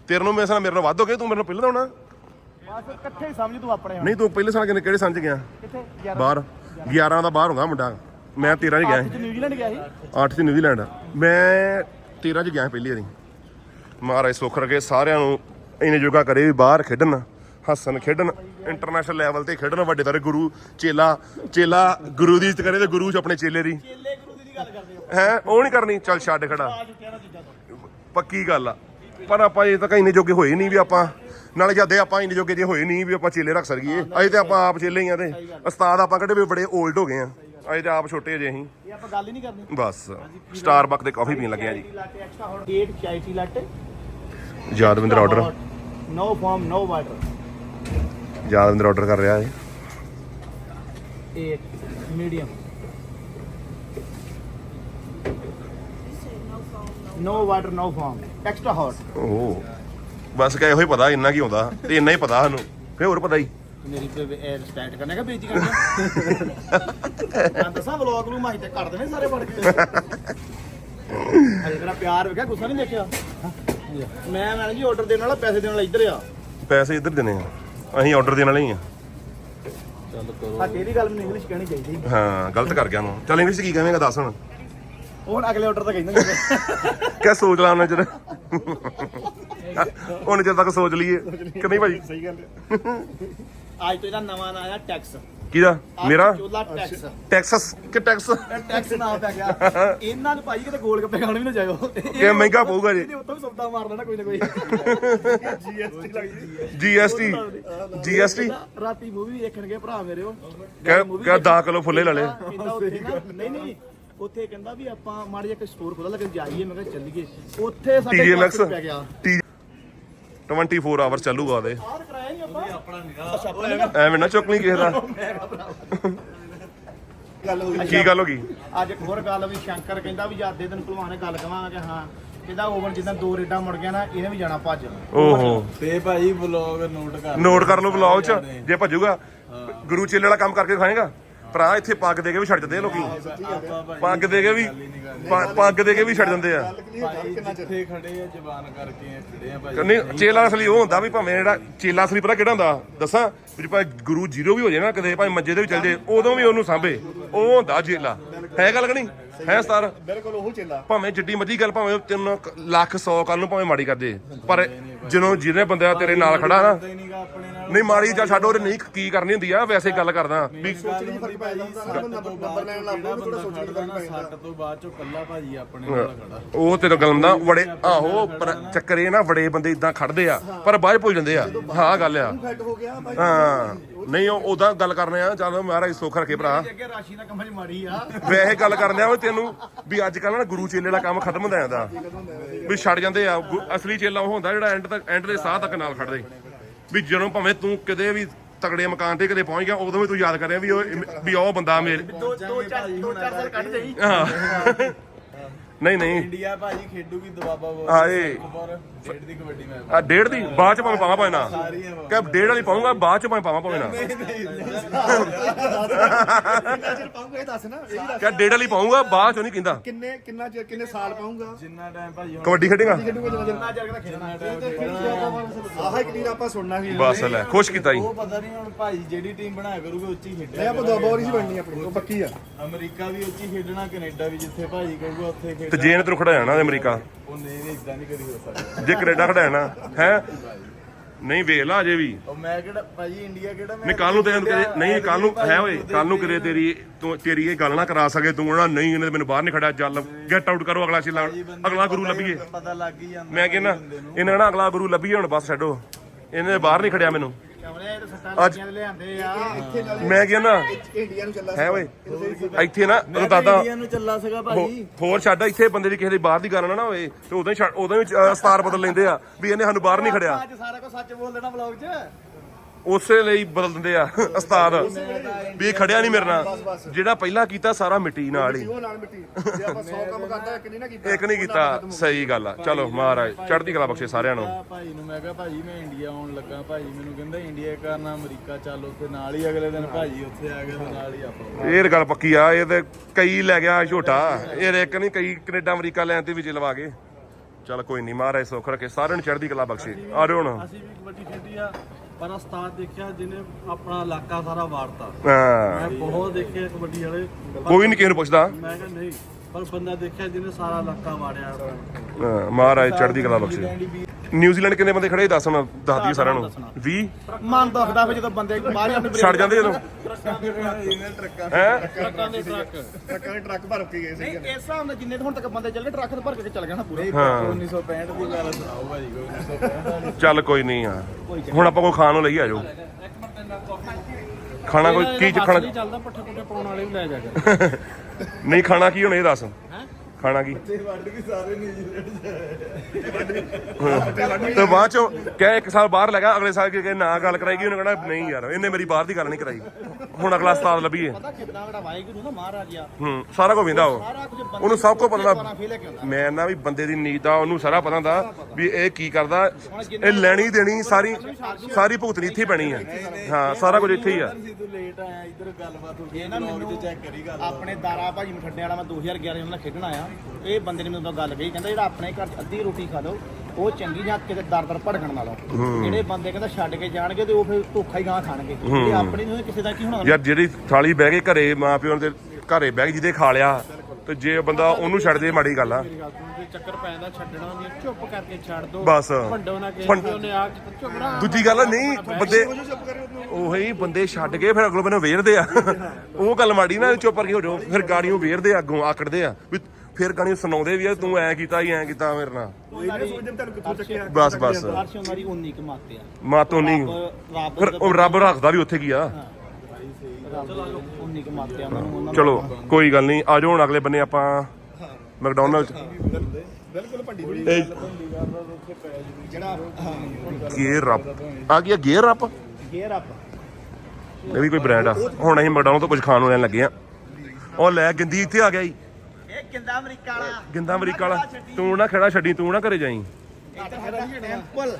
ਤੇਰੇ ਨੂੰ ਮੇਰੇ ਨਾਲ ਮੇਰੇ ਨਾਲ ਵੱਧ ਹੋ ਗਏ ਤੂੰ ਮੇਰੇ ਨਾਲ ਪਹਿਲਾਂ ਆਉਣਾ? ਬਸ ਇਕੱਠੇ ਹੀ ਸਮਝ ਤੂੰ ਆਪਣੇ ਹੁਣ। ਨਹੀਂ ਤੂੰ ਪਹਿਲੇ ਸਾਲ ਕਿੰਨੇ ਕਿਹੜੇ ਚ ਗਿਆ? ਕਿੱਥੇ? 11 ਬਾਹਰ। 11 ਦਾ ਬਾਹਰ ਹੁੰਦਾ ਮੁੰਡਾ। ਮੈਂ 13 ਚ ਗਿਆ ਸੀ ਨਿਊਜ਼ੀਲੈਂਡ ਗਿਆ ਸੀ। 8 ਚ ਨਿਊਜ਼ੀਲੈਂਡ। ਮੈਂ 13 ਚ ਗਿਆ ਸੀ ਪਹਿਲੀ ਵਾਰੀ। ਮਹਾਰਾਜ ਸੁੱਖ ਰੱਖੇ ਸਾਰਿਆਂ ਨੂੰ ਇਹਨੇ ਜੋਗਾ ਕਰੇ ਵੀ ਬਾਹਰ ਖੇਡਣ ਹੱਸਣ ਖੇਡਣ ਇੰਟਰਨੈਸ਼ਨਲ ਲੈਵਲ ਤੇ ਖੇਡਣ ਵੱਡੇ ਤਾਰੇ ਗੁਰੂ ਚੇਲਾ ਚੇਲਾ ਗੁਰੂ ਦੀ ਇੱਜ਼ਤ ਕਰੇ ਤੇ ਗੁਰੂ ਚ ਆਪਣੇ ਚੇਲੇ ਦੀ। ਚੇਲੇ ਗੁਰੂ ਦੀ ਗੱਲ ਕਰਦੇ ਹੋ। ਹੈ ਉਹ ਨਹੀਂ ਕਰਨੀ ਚੱਲ ਛੱਡ ਖੜਾ। ਨਾ ਤੋਂ ਪੱਕੀ ਗੱਲ ਆ। ਪਰ ਆਪਾਂ ਇਹ ਤੱਕ ਇੰਨੇ ਜੋਗੇ ਹੋਏ ਨਹੀਂ ਵੀ ਆਪਾਂ ਨਾਲੇ ਜਦੇ ਆਪਾਂ ਇੰਨੇ ਜੋਗੇ ਜੇ ਹੋਏ ਨਹੀਂ ਵੀ ਆਪਾਂ ਚੇਲੇ ਰੱਖ ਸਕੀਏ। ਅਜੇ ਤੇ ਆਪਾਂ ਆਪ ਚੇਲੇ ਹੀ ਆ ਤੇ। ਉਸਤਾਦ ਆਪਾਂ ਕਿਹੜੇ ਵੀ ਬੜੇ 올ਡ ਹੋ ਗਏ ਆ। ਅਜੇ ਤੇ ਆਪ ਛੋਟੇ ਜੇ ਅਸੀਂ ਇਹ ਆਪਾਂ ਗੱਲ ਹੀ ਨਹੀਂ ਕਰਨੀ। ਬਸ। ਸਟਾਰਬਕ ਦੇ ਕਾਫੀ ਪੀਣ ਲੱਗੇ ਆ ਜੀ। Latte extra hot 8 chai tea latte Yadwinder order no foam no water Yadwinder order ਕਰ ਰਿਹਾ ਹੈ ਇੱਕ medium no water no foam extra hot ਓ ਬਸ ਕਹੇ ਹੋਈ ਪਤਾ ਇੰਨਾ ਕੀ ਹੁੰਦਾ ਤੇ ਇੰਨਾ ਹੀ ਪਤਾ ਸਾਨੂੰ। ਫੇ ਹੋਰ ਪਤਾ ਹੀ। ਮੇਰੀ ਤੇ ਰਿਸਪੈਕਟ ਕਰਨੇ ਕਾ ਬੇਇੱਜ਼ਤੀ ਕਰਨੀ ਮੈਂ ਦੱਸਾਂ ਵਲੌਗ ਨੂੰ ਮਾਹੀ ਤੇ ਕੱਢ ਦੇਣੇ ਸਾਰੇ ਪੜ ਕੇ। ਅਜੇ ਤੇਰਾ ਪਿਆਰ ਵੇਖਿਆ ਗੁੱਸਾ ਨਹੀਂ ਦੇਖਿਆ? ਮੈਂ ਮੈਂ ਜੀ ਆਰਡਰ ਦੇਣ ਵਾਲਾ ਪੈਸੇ ਦੇਣ ਵਾਲਾ ਇੱਧਰ ਆ। ਪੈਸੇ ਇੱਧਰ ਦੇਣੇ ਆ। ਅਸੀਂ ਆਰਡਰ ਦੇਣ ਵਾਲੇ ਹੀ ਆ। ਆ ਤੇਰੀ ਗੱਲ ਮੈਨੂੰ ਇੰਗਲਿਸ਼ ਕਹਿਣੀ ਚਾਹੀਦੀ ਹਾਂ ਗਲਤ ਕਰ ਗਿਆ ਮੈਂ। ਚੱਲ ਇੰਗਲਿਸ਼ ਕੀ ਕਹਵੇਂਗਾ ਦੱਸ ਹੁਣ। ਹੁਣ ਅਗਲੇ ਆਰਡਰ ਤਾਂ ਕਹਿੰਦਾ ਕਿਆ ਸੋਚ ਲਾ ਉਹਨਾਂ ਚਿਰ। ਉਹਨੇ ਚਿਰ ਤੱਕ ਸੋਚ ਲਈਏ। ਕਿ ਨਹੀਂ ਭਾਈ? ਸਹੀ ਗੱਲ ਅੱਜ ਤੋਂ ਇਹਦਾ ਨਵਾਂ ਨਾਂ ਆਇਆ ਟੈਕਸ ਕਿਹਦਾ? ਮੇਰਾ? ਚੋਲਾ ਟੈਕਸ। ਟੈਕਸਸ? ਕਿ ਟੈਕਸ? ਟੈਕਸ ਨਾ ਪੈ ਗਿਆ। ਇਹਨਾਂ ਨੂੰ ਭਾਈ ਕਿਤੇ ਗੋਲ ਗੱਪੇ ਖਾਣ ਵੀ ਨਾ ਜਾਇਓ। ਕਿ ਮਹਿੰਗਾ ਪਊਗਾ ਜੀ। ਇਹਦੇ ਉੱਤੋਂ ਵੀ ਸੌਦਾ ਮਾਰ ਲੈਣਾ ਕੋਈ ਨਾ ਕੋਈ। ਜੀਐਸਟੀ ਜੀਐਸਟੀ ਰਾਤੀ ਮੂਵੀ ਦੇਖਣਗੇ ਭਰਾ ਮੇਰੇ ਉਹ। ਕਹਿ ਕਹਿ 10 ਕਿਲੋ ਫੁੱਲੇ ਲੈ ਲੈ ਨਹੀਂ ਨਹੀਂ। ਉੱਥੇ ਕਹਿੰਦਾ ਵੀ ਆਪਾਂ ਮਾੜੇ ਜਿਹਾ ਇੱਕ ਸਟੋਰ ਖੋਲਾ ਲੱਗਣ ਜਾਈਏ। ਮੈਂ ਕਿਹਾ ਚੱਲੀਏ। ਉੱਥੇ ਸਾਡੇ ਪੈ ਗਿਆ। 24 ਆਵਰ ਚੱਲੂਗਾ ਉਹਦੇ। ਐਵੇਂ ਨਾ ਚੁੱਕ ਲਈ ਕਿਸੇ ਦਾ। ਗੱਲ ਹੋ ਗਈ ਕੀ ਗੱਲ ਹੋ ਗਈ? ਅੱਜ ਇੱਕ ਹੋਰ ਗੱਲ ਵੀ ਸ਼ੰਕਰ ਕਹਿੰਦਾ ਵੀ ਜਦ ਦੇ ਦਿਨ ਭਲਵਾਨ ਨੇ ਗੱਲ ਕਵਾਂਗਾ ਕਿ ਹਾਂ। ਕਹਿੰਦਾ ਓਵਰ ਜਿੱਦਾਂ ਦੋ ਰੇਡਾਂ ਮੁੜ ਗਿਆ ਨਾ ਇਹਨੇ ਵੀ ਜਾਣਾ ਭੱਜ। ਓਹੋ। ਤੇ ਭਾਜੀ ਵਲੌਗ ਨੋਟ ਕਰ ਨੋਟ ਕਰ ਲਓ ਵਲੌਗ ਚ। ਜੇ ਭੱਜੂਗਾ ਗੁਰੂ ਚੇਲੇ ਵਾਲਾ ਕੰਮ ਕਰਕੇ ਖਾਏਗਾ? ਭਰਾ ਇੱਥੇ ਪੱਗ ਦੇ ਕੇ ਵੀ ਛੱਡ ਦਿੰਦੇ ਆ ਲੋਕੀ। ਪੱਗ ਦੇ ਕੇ ਵੀ ਪ- ਪੱਗ ਦੇ ਕੇ ਵੀ ਛੱਡ ਦਿੰਦੇ ਆ। ਭਾਈ ਜਿੱਥੇ ਖੜੇ ਆ ਜ਼ਬਾਨ ਕਰਕੇ ਖੜੇ ਆ ਭਾਜੀ ਨਹੀਂ ਚੇਲਾ ਅਸਲੀ ਉਹ ਹੁੰਦਾ ਵੀ ਭਾਵੇਂ ਜਿਹੜਾ ਚੇਲਾ ਅਸਲੀ ਪਤਾ ਕਿਹੜਾ ਹੁੰਦਾ? ਦੱਸਾਂ ਵੀ ਭਾਵੇਂ ਗੁਰੂ ਜੀਰੋ ਵੀ ਹੋ ਜਾਏ ਨਾ ਕਦੇ ਭਾਵੇਂ ਮੰਜੇ ਤੇ ਵੀ ਚੱਲ ਜੇ ਉਦੋਂ ਵੀ ਉਹਨੂੰ ਸਾਂਭੇ। ਉਹ ਹੁੰਦਾ ਚੇਲਾ। ਹੈ ਗੱਲ ਕਿ ਨਹੀਂ? ਹੈ ਸਤਾਰ। ਬਿਲਕੁਲ ਉਹ ਚੇਲਾ। ਭਾਵੇਂ ਜਿੱਡੀ ਮਰਜ਼ੀ ਗੱਲ ਭਾਵੇਂ ਤੈਨੂੰ ਲੱਖ 100 ਕੱਲ ਨੂੰ ਭਾਵੇਂ ਮਾੜੀ ਕਰਦੇ ਪਰ ਜਦੋਂ ਜਿਹਨੇ ਬੰਦਾ ਤੇਰੇ ਨਾਲ ਖੜਾ ਨਾ ਪਤਾ ਹੀ ਨਹੀਂਗਾ ਆਪਣੇ ਨਾਲ ਨਹੀਂ ਮਾੜੀ ਜਾਂ ਛੱਡ ਉਹਨੇ ਨਹੀਂ ਕੀ ਕਰਨੀ ਹੁੰਦੀ ਆ? ਵੈਸੇ ਗੱਲ ਕਰਦਾ। ਵੀ ਸੋਚ ਨਹੀਂ ਫ਼ਰਕ ਪੈ ਜਾਂਦਾ ਨੰਬਰ ਲੈਣ ਲੱਗ ਪਿਆ ਥੋੜਾ ਸੋਚਣਾ ਨਾ ਸੱਟ ਤੋਂ ਬਾਅਦ ਚੋਂ ਕੱਲਾ ਭਾਜੀ ਆਪਣੇ ਨਾਲ ਖੜਾ। ਉਹ ਤੇਰੇ ਗੱਲ ਦਾ ਵੜੇ ਆਹੋ ਪਰ ਚੱਕਰ ਇਹ ਨਾ ਵੜੇ ਬੰਦੇ ਇਦਾਂ ਖੜਦੇ ਆ ਪਰ ਬਾਅਦ ਭੁੱਲ ਜਾਂਦੇ ਆ। ਹਾਂ ਗੱਲ ਆ। ਫੈਟ ਹੋ ਗਿਆ ਭਾਈ ਹਾਂ। ਨਹੀਂ ਉਹ ਉਦਾਂ ਗੱਲ ਕਰਨੇ ਆ ਚੱਲ ਮਹਾਰਾਜ ਸੁੱਖ ਰੱਖੇ ਭਰਾ। ਅੱਗੇ ਰਾਸ਼ੀ ਦਾ ਕੰਮ ਚ ਮਾੜੀ ਆ। ਵੈਸੇ ਗੱਲ ਕਰਨੇ ਆ ਉਹ ਤੈਨੂੰ ਵੀ ਅੱਜ ਕੱਲ ਨਾ ਗੁਰੂ ਚੇਲੇ ਵਾਲਾ ਕੰਮ ਖਤਮ ਹੁੰਦਾ ਜਾਂਦਾ ਵੀ ਛੱਡ ਜਾਂਦੇ ਆ ਗੁ- ਅਸਲੀ ਚੇਲਾ ਉਹ ਹੁੰਦਾ ਜਿਹੜਾ ਐਂਡ ਤੱਕ ਐਂਡ ਦੇ ਸਾਹ ਤੱਕ ਨਾਲ ਖੜਦੇ। ਵੀ ਜਦੋਂ ਭਾਵੇਂ ਤੂੰ ਕਿਤੇ ਵੀ ਤਗੜੇ ਮਕਾਨ ਤੇ ਕਿਤੇ ਪਹੁੰਚ ਗਿਆ ਉਦੋਂ ਵੀ ਤੂੰ ਯਾਦ ਕਰਿਆ ਵੀ ਉਹ ਵੀ ਉਹ ਬੰਦਾ ਮੇਰੇ ਦੋ ਦੋ ਚਾਰ ਦੋ ਚਾਰ ਸਾਲ ਕੱਢ ਜਾਈ ਹਾਂ। ਨਹੀਂ ਨਹੀਂ। ਇੰਡੀਆ ਭਾਜੀ ਖੇਡੂਗੀ ਦਬਾਬਾ ਬੋਲ ਖੇਡ ਦੀ ਕਬੱਡੀ ਮੈਚ ਆ ਡੇਢ ਦੀ? ਬਾਅਦ ਚ ਭਾਵੇਂ ਪਾਵਾਂ ਭਾਵੇਂ ਨਾ। ਕਿ ਡੇਢ ਵਾਲੀ ਪਾਉਂਗਾ ਬਾਅਦ ਚ ਭਾਵੇਂ ਪਾਵਾਂ ਭਾਵੇਂ ਨਾ। ਕਿੰਨਾ ਚਿਰ ਪਾਉਂਗਾ ਇਹ ਦੱਸ ਨਾ ਇਹ ਵੀ ਦੱਸ। ਕਿ ਡੇਢ ਵਾਲੀ ਪਾਉਂਗਾ ਬਾਅਦ ਚ ਨਹੀਂ ਕਹਿੰਦਾ। ਕਿੰਨੇ ਕਿੰਨਾ ਚਿਰ ਕਿੰਨੇ ਸਾਲ ਪਾਉਂਗਾ? ਜਿੰਨਾ ਟਾਈਮ ਭਾਜੀ ਹੁਣ ਕਬੱਡੀ ਖੇਡੇਗਾ? ਕਿੰਨਾ ਚਿਰ। ਦਾ ਖੇਡਣਾ ਆਹ ਇੱਕ ਨੀਰ ਆਪਾਂ ਸੁਣਨਾ ਸੀ। ਬਸ ਲੈ ਖੁਸ਼ ਕੀਤਾ ਜੀ। ਉਹ ਪਤਾ ਨਹੀਂ ਹੁਣ ਭਾਜੀ ਜਿਹੜੀ ਟੀਮ ਬਣਾਇਆ ਕਰੂਗੇ ਉੱਚੀ ਨਹੀਂ ਖੇਡਿਆ ਆਪਾਂ ਦੋ ਬੋਰੀ ਸੀ ਬਣਨੀ ਆਪਣੀ ਉਹ ਪੱਕੀ ਆ। ਅਮਰੀਕਾ ਵੀ ਉੱਚੀ ਖੇਡਣਾ ਕੈਨੇਡਾ ਵੀ ਜਿੱਥੇ ਭਾਜੀ ਕਹੂਗਾ ਉੱਥੇ ਤੇ ਖੇਡਣਾ। ਜੇ ਇਹਨੇ ਤੈਨੂੰ ਖੜਾਇਆ ਨਾ ਅਮਰੀਕਾ। ਉਹ ਨਹੀਂ ਇਦਾਂ ਨਹੀਂ ਕਰੀ ਹੋ ਸਕਦਾ। ਜੇ ਕੈਨੇਡਾ ਨਾ ਹੈ? ਨਹੀਂ ਵੇਖ ਲਾ ਅਜੇ ਵੀ। ਉਹ ਮੈਂ ਕਿਹੜਾ ਭਾਜੀ ਇੰਡੀਆ ਕਿਹੜਾ ਮੈਂ ਨਹੀਂ ਕੱਲ ਨੂੰ ਕਦੇ ਨਹੀਂ ਕੱਲ ਨੂੰ ਹੈ ਓਏ ਕੱਲ ਨੂੰ ਕਦੇ ਤੇਰੀ ਤੂੰ ਤੇਰੀ ਇਹ ਗੱਲ ਨਾ ਕਰਾ ਸਕੇ ਤੂੰ ਨਾ ਨਹੀਂ ਇਹਨੇ ਮੈਨੂੰ ਬਾਹਰ ਨਹੀਂ ਖੜਿਆ ਚੱਲ ਗੈਟ ਆਊਟ ਕਰੋ ਅਗਲਾ ਚੀਲਾ ਅਗਲਾ ਗੁਰੂ ਲੱਭੀਏ। ਪਤਾ ਲੱਗ ਹੀ ਜਾਂਦਾ ਮੈਂ ਕਹਿੰਦਾ ਇਹਨਾਂ ਨਾ ਅਗਲਾ ਗੁਰੂ ਲੱਭੀਏ ਹੁਣ ਬਸ ਛੱਡੋ। ਇਹਨੇ ਬਾਹਰ ਨਹੀਂ ਖੜਿਆ ਮੈਨੂੰ। ਆ। ਮੈਂ ਕਹਿੰਦਾ ਇੰਡੀਆ ਨੂੰ ਚੱਲਾ ਹੈ ਓਏ ਇੱਥੇ ਨਾ ਉਹਨੂੰ ਦਾਦਾ ਇੰਡੀਆ ਨੂੰ ਚੱਲਾ ਸੀਗਾ ਭਾਜੀ ਹੋਰ ਛੱਡ ਇੱਥੇ ਬੰਦੇ ਦੀ ਕਿਸੇ ਦੀ ਬਾਹਰ ਦੀ ਗੱਲ ਨਾ ਨਾ ਹੋਵੇ ਤੇ ਉਦੋਂ ਹੀ ਛੱਡ- ਉਦੋਂ ਹੀ ਸਤਾਰ ਬਦਲ ਲੈਂਦੇ ਆ ਵੀ ਇਹਨੇ ਸਾਨੂੰ ਬਾਹਰ ਨਹੀਂ ਖੜਿਆ। ਅੱਜ ਸਾਰਾ ਕੁਝ ਸੱਚ ਬੋਲ ਦੇਣਾ ਵਲੌਗ 'ਚ। ਉਸੇ ਲਈ ਬਦਲ ਦਿੰਦੇ ਆ ਉਸਤਾਦ। ਵੀ ਇਹ ਖੜਿਆ ਨਹੀਂ ਮੇਰੇ ਨਾਲ। ਜਿਹੜਾ ਪਹਿਲਾਂ ਕੀਤਾ ਸਾਰਾ ਮਿੱਟੀ ਨਾਲ ਹੀ। ਉਹ ਨਾਲ ਮਿੱਟੀ। ਜੇ ਆਪਾਂ 100 ਕੰਮ ਕਰਦਾ ਇੱਕ ਨਹੀਂ ਨਾ ਕੀਤਾ ਇੱਕ ਨਹੀਂ ਕੀਤਾ ਸਹੀ ਗੱਲ ਆ। ਚਲੋ ਮਹਾਰਾਜ ਚੜ੍ਹਦੀ ਕਲਾ ਬਖਸ਼ੇ ਸਾਰਿਆਂ ਨੂੰ। ਆ ਭਾਜੀ ਨੂੰ ਮੈਂ ਕਿਹਾ ਭਾਜੀ ਮੈਂ ਇੰਡੀਆ ਆਉਣ ਲੱਗਾ ਭਾਜੀ ਮੈਨੂੰ ਕਹਿੰਦਾ ਇੰਡੀਆ ਕਰਨਾ ਅਮਰੀਕਾ ਚੱਲ ਉੱਥੇ ਨਾਲ ਹੀ ਅਗਲੇ ਦਿਨ ਭਾਜੀ ਉੱਥੇ ਆ ਗਿਆ ਤੇ ਨਾਲ ਹੀ ਆਪਾਂ ਇਹ ਗੱਲ ਪੱਕੀ ਆ ਇਹ ਤੇ ਕਈ ਲੈ ਗਿਆ ਝੋਟਾ। ਇਹ ਇੱਕ ਨਹੀਂ ਕਈ ਕੈਨੇਡਾ ਅਮਰੀਕਾ ਲੈਣ ਤੇ ਵੀ ਲਵਾ ਕੇ ਚਲ ਕੋਈ ਨਹੀਂ ਮਹਾਰਾਜ ਸੁੱਖ ਰੱਖੇ ਸਾਰਿਆਂ ਨੂੰ ਚੜ੍ਹਦੀ ਕਲਾ ਬਖਸ਼ੇ। ਆ ਰਹੇ ਹੁਣ। ਅਸੀਂ ਵੀ ਕਬੱਡੀ ਖੇਡੀ ਆ। ਪਰ ਉਸਤਾਦ ਦੇਖਿਆ ਜਿਹਨੇ ਆਪਣਾ ਇਲਾਕਾ ਸਾਰਾ ਵਾਰਤਾ। ਹਾਂ। ਮੈਂ ਬਹੁਤ ਦੇਖੇ ਕਬੱਡੀ ਵਾਲੇ। ਪਰ ਕੋਈ ਨਹੀਂ ਕਿਸੇ ਨੂੰ ਪੁੱਛਦਾ। ਮੈਂ ਕਿਹਾ ਨਹੀਂ ਪਰ ਬੰਦਾ ਦੇਖਿਆ ਜਿਹਨੇ ਸਾਰਾ ਇਲਾਕਾ ਵਾੜਿਆ। ਹਾਂ, ਮਹਾਰਾਜ ਚੜ੍ਹਦੀ ਕਲਾ ਬਖਸ਼ੇ। ਨਿਊਜ਼ੀਲੈਂਡ ਕਿੰਨੇ ਬੰਦੇ ਖੜੇ ਦੱਸ ਹੁਣ ਦੱਸ ਦਈਏ ਸਾਰਿਆਂ ਨੂੰ। 20 ਮਨ ਦੁਖਦਾ ਫਿਰ ਜਦੋਂ ਬੰਦੇ ਬਾਹਰ ਜਾਂਦੇ ਛੱਡ ਜਾਂਦੇ ਜਦੋਂ? ਹੈ ਟਰੱਕਾਂ ਦੇ ਟਰੱਕ ਟਰੱਕਾਂ। ਦੇ ਟਰੱਕ ਭਰ ਕੇ ਗਏ ਸੀ ਨਹੀਂ ਇਸ ਹਿਸਾਬ ਨਾਲ ਜਿੰਨੇ ਹੁਣ ਤੱਕ ਬੰਦੇ ਚੱਲ ਗਏ ਟਰੱਕ ਤੇ ਭਰ ਕੇ ਚੱਲ ਗਏ ਨਾ ਪੂਰੇ। ਹਾਂ। 1965 ਦੀ ਗੱਲ ਸੁਣਾਓ ਭਾਜੀ ਕੋਈ 1965 ਵਾਲੀ। ਚੱਲ ਕੋਈ ਨਹੀਂ ਆ। ਹੁਣ ਆਪਾਂ ਕੋਈ ਖਾਣ ਨੂੰ ਲਈ ਆ ਜਾਓ ਖਾਣਾ ਕੋਈ ਕੀ ਚ ਖਾਣਾ? ਨਹੀਂ ਚੱਲਦਾ ਪੱਠੇ ਪੁੱਠੇ ਪਾਉਣ ਵਾਲੇ ਵੀ ਲੈ ਜਾ ਕੇ। ਨਹੀਂ ਖਾਣਾ ਕੀ ਹੁਣ ਇਹ ਦੱਸ। ਖਾਣਾ ਕੀ? ਵੱਢ ਕੇ ਸਾਰੇ ਨਿਊਜ਼ੀਲੈਂਡ ਤੇ ਬਾਅਦ ਚੋਂ ਕਹਿ ਇੱਕ ਸਾਲ ਬਾਹਰ ਲੱਗਾ ਅਗਲੇ ਸਾਲ ਕਿ ਨਾ ਗੱਲ ਕਰਾਈਗੀ ਉਹਨੇ ਕਹਣਾ ਨਹੀਂ ਯਾਰ ਇਹਨੇ ਮੇਰੀ ਬਾਹਰ ਦੀ ਗੱਲ ਨਹੀਂ ਕਰਾਈ। ਹੁਣ ਅਗਲਾ ਉਸਤਾਦ ਲੱਭੀਏ। ਪਤਾ ਕਿੰਨਾ ਬੜਾ ਵਾਹਿਗੁਰੂ ਨਾ ਮਹਾਰਾਜ ਆ ਹੂੰ ਸਾਰਾ ਕੁਝ ਵਿੰਦਾ ਉਹ। ਉਹਨੂੰ ਸਭ ਕੁਝ ਪਤਾ। ਮੈਂ ਨਾ ਵੀ ਬੰਦੇ ਦੀ ਨੀਤ ਦਾ ਉਹਨੂੰ ਸਾਰਾ ਪਤਾ ਹੁੰਦਾ ਵੀ ਇਹ ਕੀ ਕਰਦਾ। ਇਹ ਲੈਣੀ ਦੇਣੀ ਸਾਰੀ ਸਾਰੀ ਭੁਗਤਣੀ ਇੱਥੇ ਪੈਣੀ ਆ। ਹਾਂ ਸਾਰਾ ਕੁਝ ਇੱਥੇ ਹੀ ਆ। ਸੀ ਤੂੰ ਲੇਟ ਆਇਆ ਇੱਧਰ ਗੱਲਬਾਤ ਹੋ ਗਈ ਇਹ ਨਾ ਮੈਨੂੰ ਚੈੱਕ ਕਰੀ ਗੱਲ। ਆਪਣੇ ਦਾਰਾ ਭਾਜੀ ਛੱਡਣ ਵਾਲਾ ਮੈਂ 2011 ਉਹਨਾਂ ਨਾਲ ਖੇਡਣ ਆਇਆ। ਇਹ ਬੰਦੇ ਨੇ ਮੈਨੂੰ ਗੱਲ ਕਹੀ ਕਹਿੰਦਾ ਜਿਹੜਾ ਆਪਣੇ ਘਰ 'ਚ ਅੱਧੀ ਰੋਟੀ ਖਾ ਲਓ ਉਹ ਚੰਗੀ ਜਾਂ ਕਿਤੇ ਦਰ ਦਰ ਭੜਕਣ ਨਾਲੋਂ ਜਿਹੜੇ ਬੰਦੇ ਕਹਿੰਦਾ ਛੱਡ ਕੇ ਜਾਣਗੇ ਤੇ ਉਹ ਫਿਰ ਧੋਖਾ ਹੀ ਗਾਂ ਖਾਣਗੇ। ਇਹ ਆਪਣੀ ਨੂੰ ਕਿਸੇ ਦਾ ਕੀ ਹੋਣਾ? ਯਾਰ ਜਿਹੜੀ ਥਾਲੀ ਬਹਿ ਕੇ ਘਰੇ ਮਾਂ ਪਿਓ ਦੇ ਘਰੇ ਬਹਿ ਕੇ ਜਿਹਦੇ ਖਾ ਲਿਆ ਤੇ ਜੇ ਬੰਦਾ ਉਹਨੂੰ ਛੱਡ ਦੇ ਮਾੜੀ ਗੱਲ ਆ। ਚੱਕਰ ਪੈ ਜਾਂਦਾ ਛੱਡਣਾ ਨਹੀਂ ਚੁੱਪ ਕਰਕੇ ਛੱਡ ਦੋ। ਬਸ। ਭੰਡੋ ਨਾ ਕਿਸੇ ਉਹਨੇ ਆ ਰਹਾ। ਦੂਜੀ ਗੱਲ ਨਹੀਂ ਬੰਦੇ ਉਹੀ ਬੰਦੇ ਛੱਡ ਕੇ ਫਿਰ ਅਗਲੇ ਬੰਨੇ ਵੇਰਦੇ ਆ। ਉਹ ਗੱਲ ਮਾੜੀ ਨਾ ਚੁੱਪ ਕਰਕੇ ਹੋ ਜਾਓ ਫਿਰ ਗਾੜੀਆਂ ਵੇਰਦੇ ਆ ਅੱਗੋਂ ਆਕੜਦੇ ਆ ਵੀ ਫਿਰ ਗਾੜੀਆਂ ਸੁਣਾਉਂਦੇ ਵੀ ਆ ਤੂੰ ਐ ਕੀਤਾ ਹੀ ਐ ਕੀਤਾ ਮੇਰੇ ਨਾਲ। ਬਸ ਬਸ। ਅਰਸ਼ ਉਹਨਾਂ ਦੀ ਉਨੀ ਕਮਾਤੇ ਆ। ਮਾਤੋਂ ਨਹੀਂ ਰੱਬ ਫਿਰ ਉਹ ਰੱਬ ਰੱਖਦਾ ਵੀ ਉੱਥੇ ਕੀ ਆ। ਉਨੀ ਕਮਾਤੇ ਆ ਉਹਨਾਂ ਨੂੰ ਉਹਨਾਂ ਚਲੋ ਕੋਈ ਗੱਲ ਨਹੀਂ ਆ ਜਾਓ ਹੁਣ ਅਗਲੇ ਬੰਨੇ ਆਪਾਂ ਮੈਕਡੋਨਲਡ ਬਿਲਕੁਲ ਭੰਡੀ ਜਿਹੜਾ ਗੇਅਰ ਅਪ ਆ ਗਿਆ ਗੇਅਰ ਅਪ ਗੇਅਰ ਅਪ ਇਹ ਵੀ ਕੋਈ ਬ੍ਰਾਂਡ ਆ। ਹੁਣ ਅਸੀਂ ਮੈਕਡੋਨਲਡ ਤੋਂ ਕੁਝ ਖਾਣ ਨੂੰ ਲੈਣ ਲੱਗੇ ਆ। ਉਹ ਲੈ ਗਿੰਦੀ ਇੱਥੇ ਆ ਗਿਆ ਕਿੰਦਾ ਅਮਰੀਕਾ ਵਾਲਾ। ਗਿੰਦਾ ਅਮਰੀਕਾ ਵਾਲਾ। ਤੂੰ ਨਾ ਖੜਾ ਛੱਡੀ ਤੂੰ ਨਾ ਘਰੇ ਜਾਈ। ਟੈਂਪਲ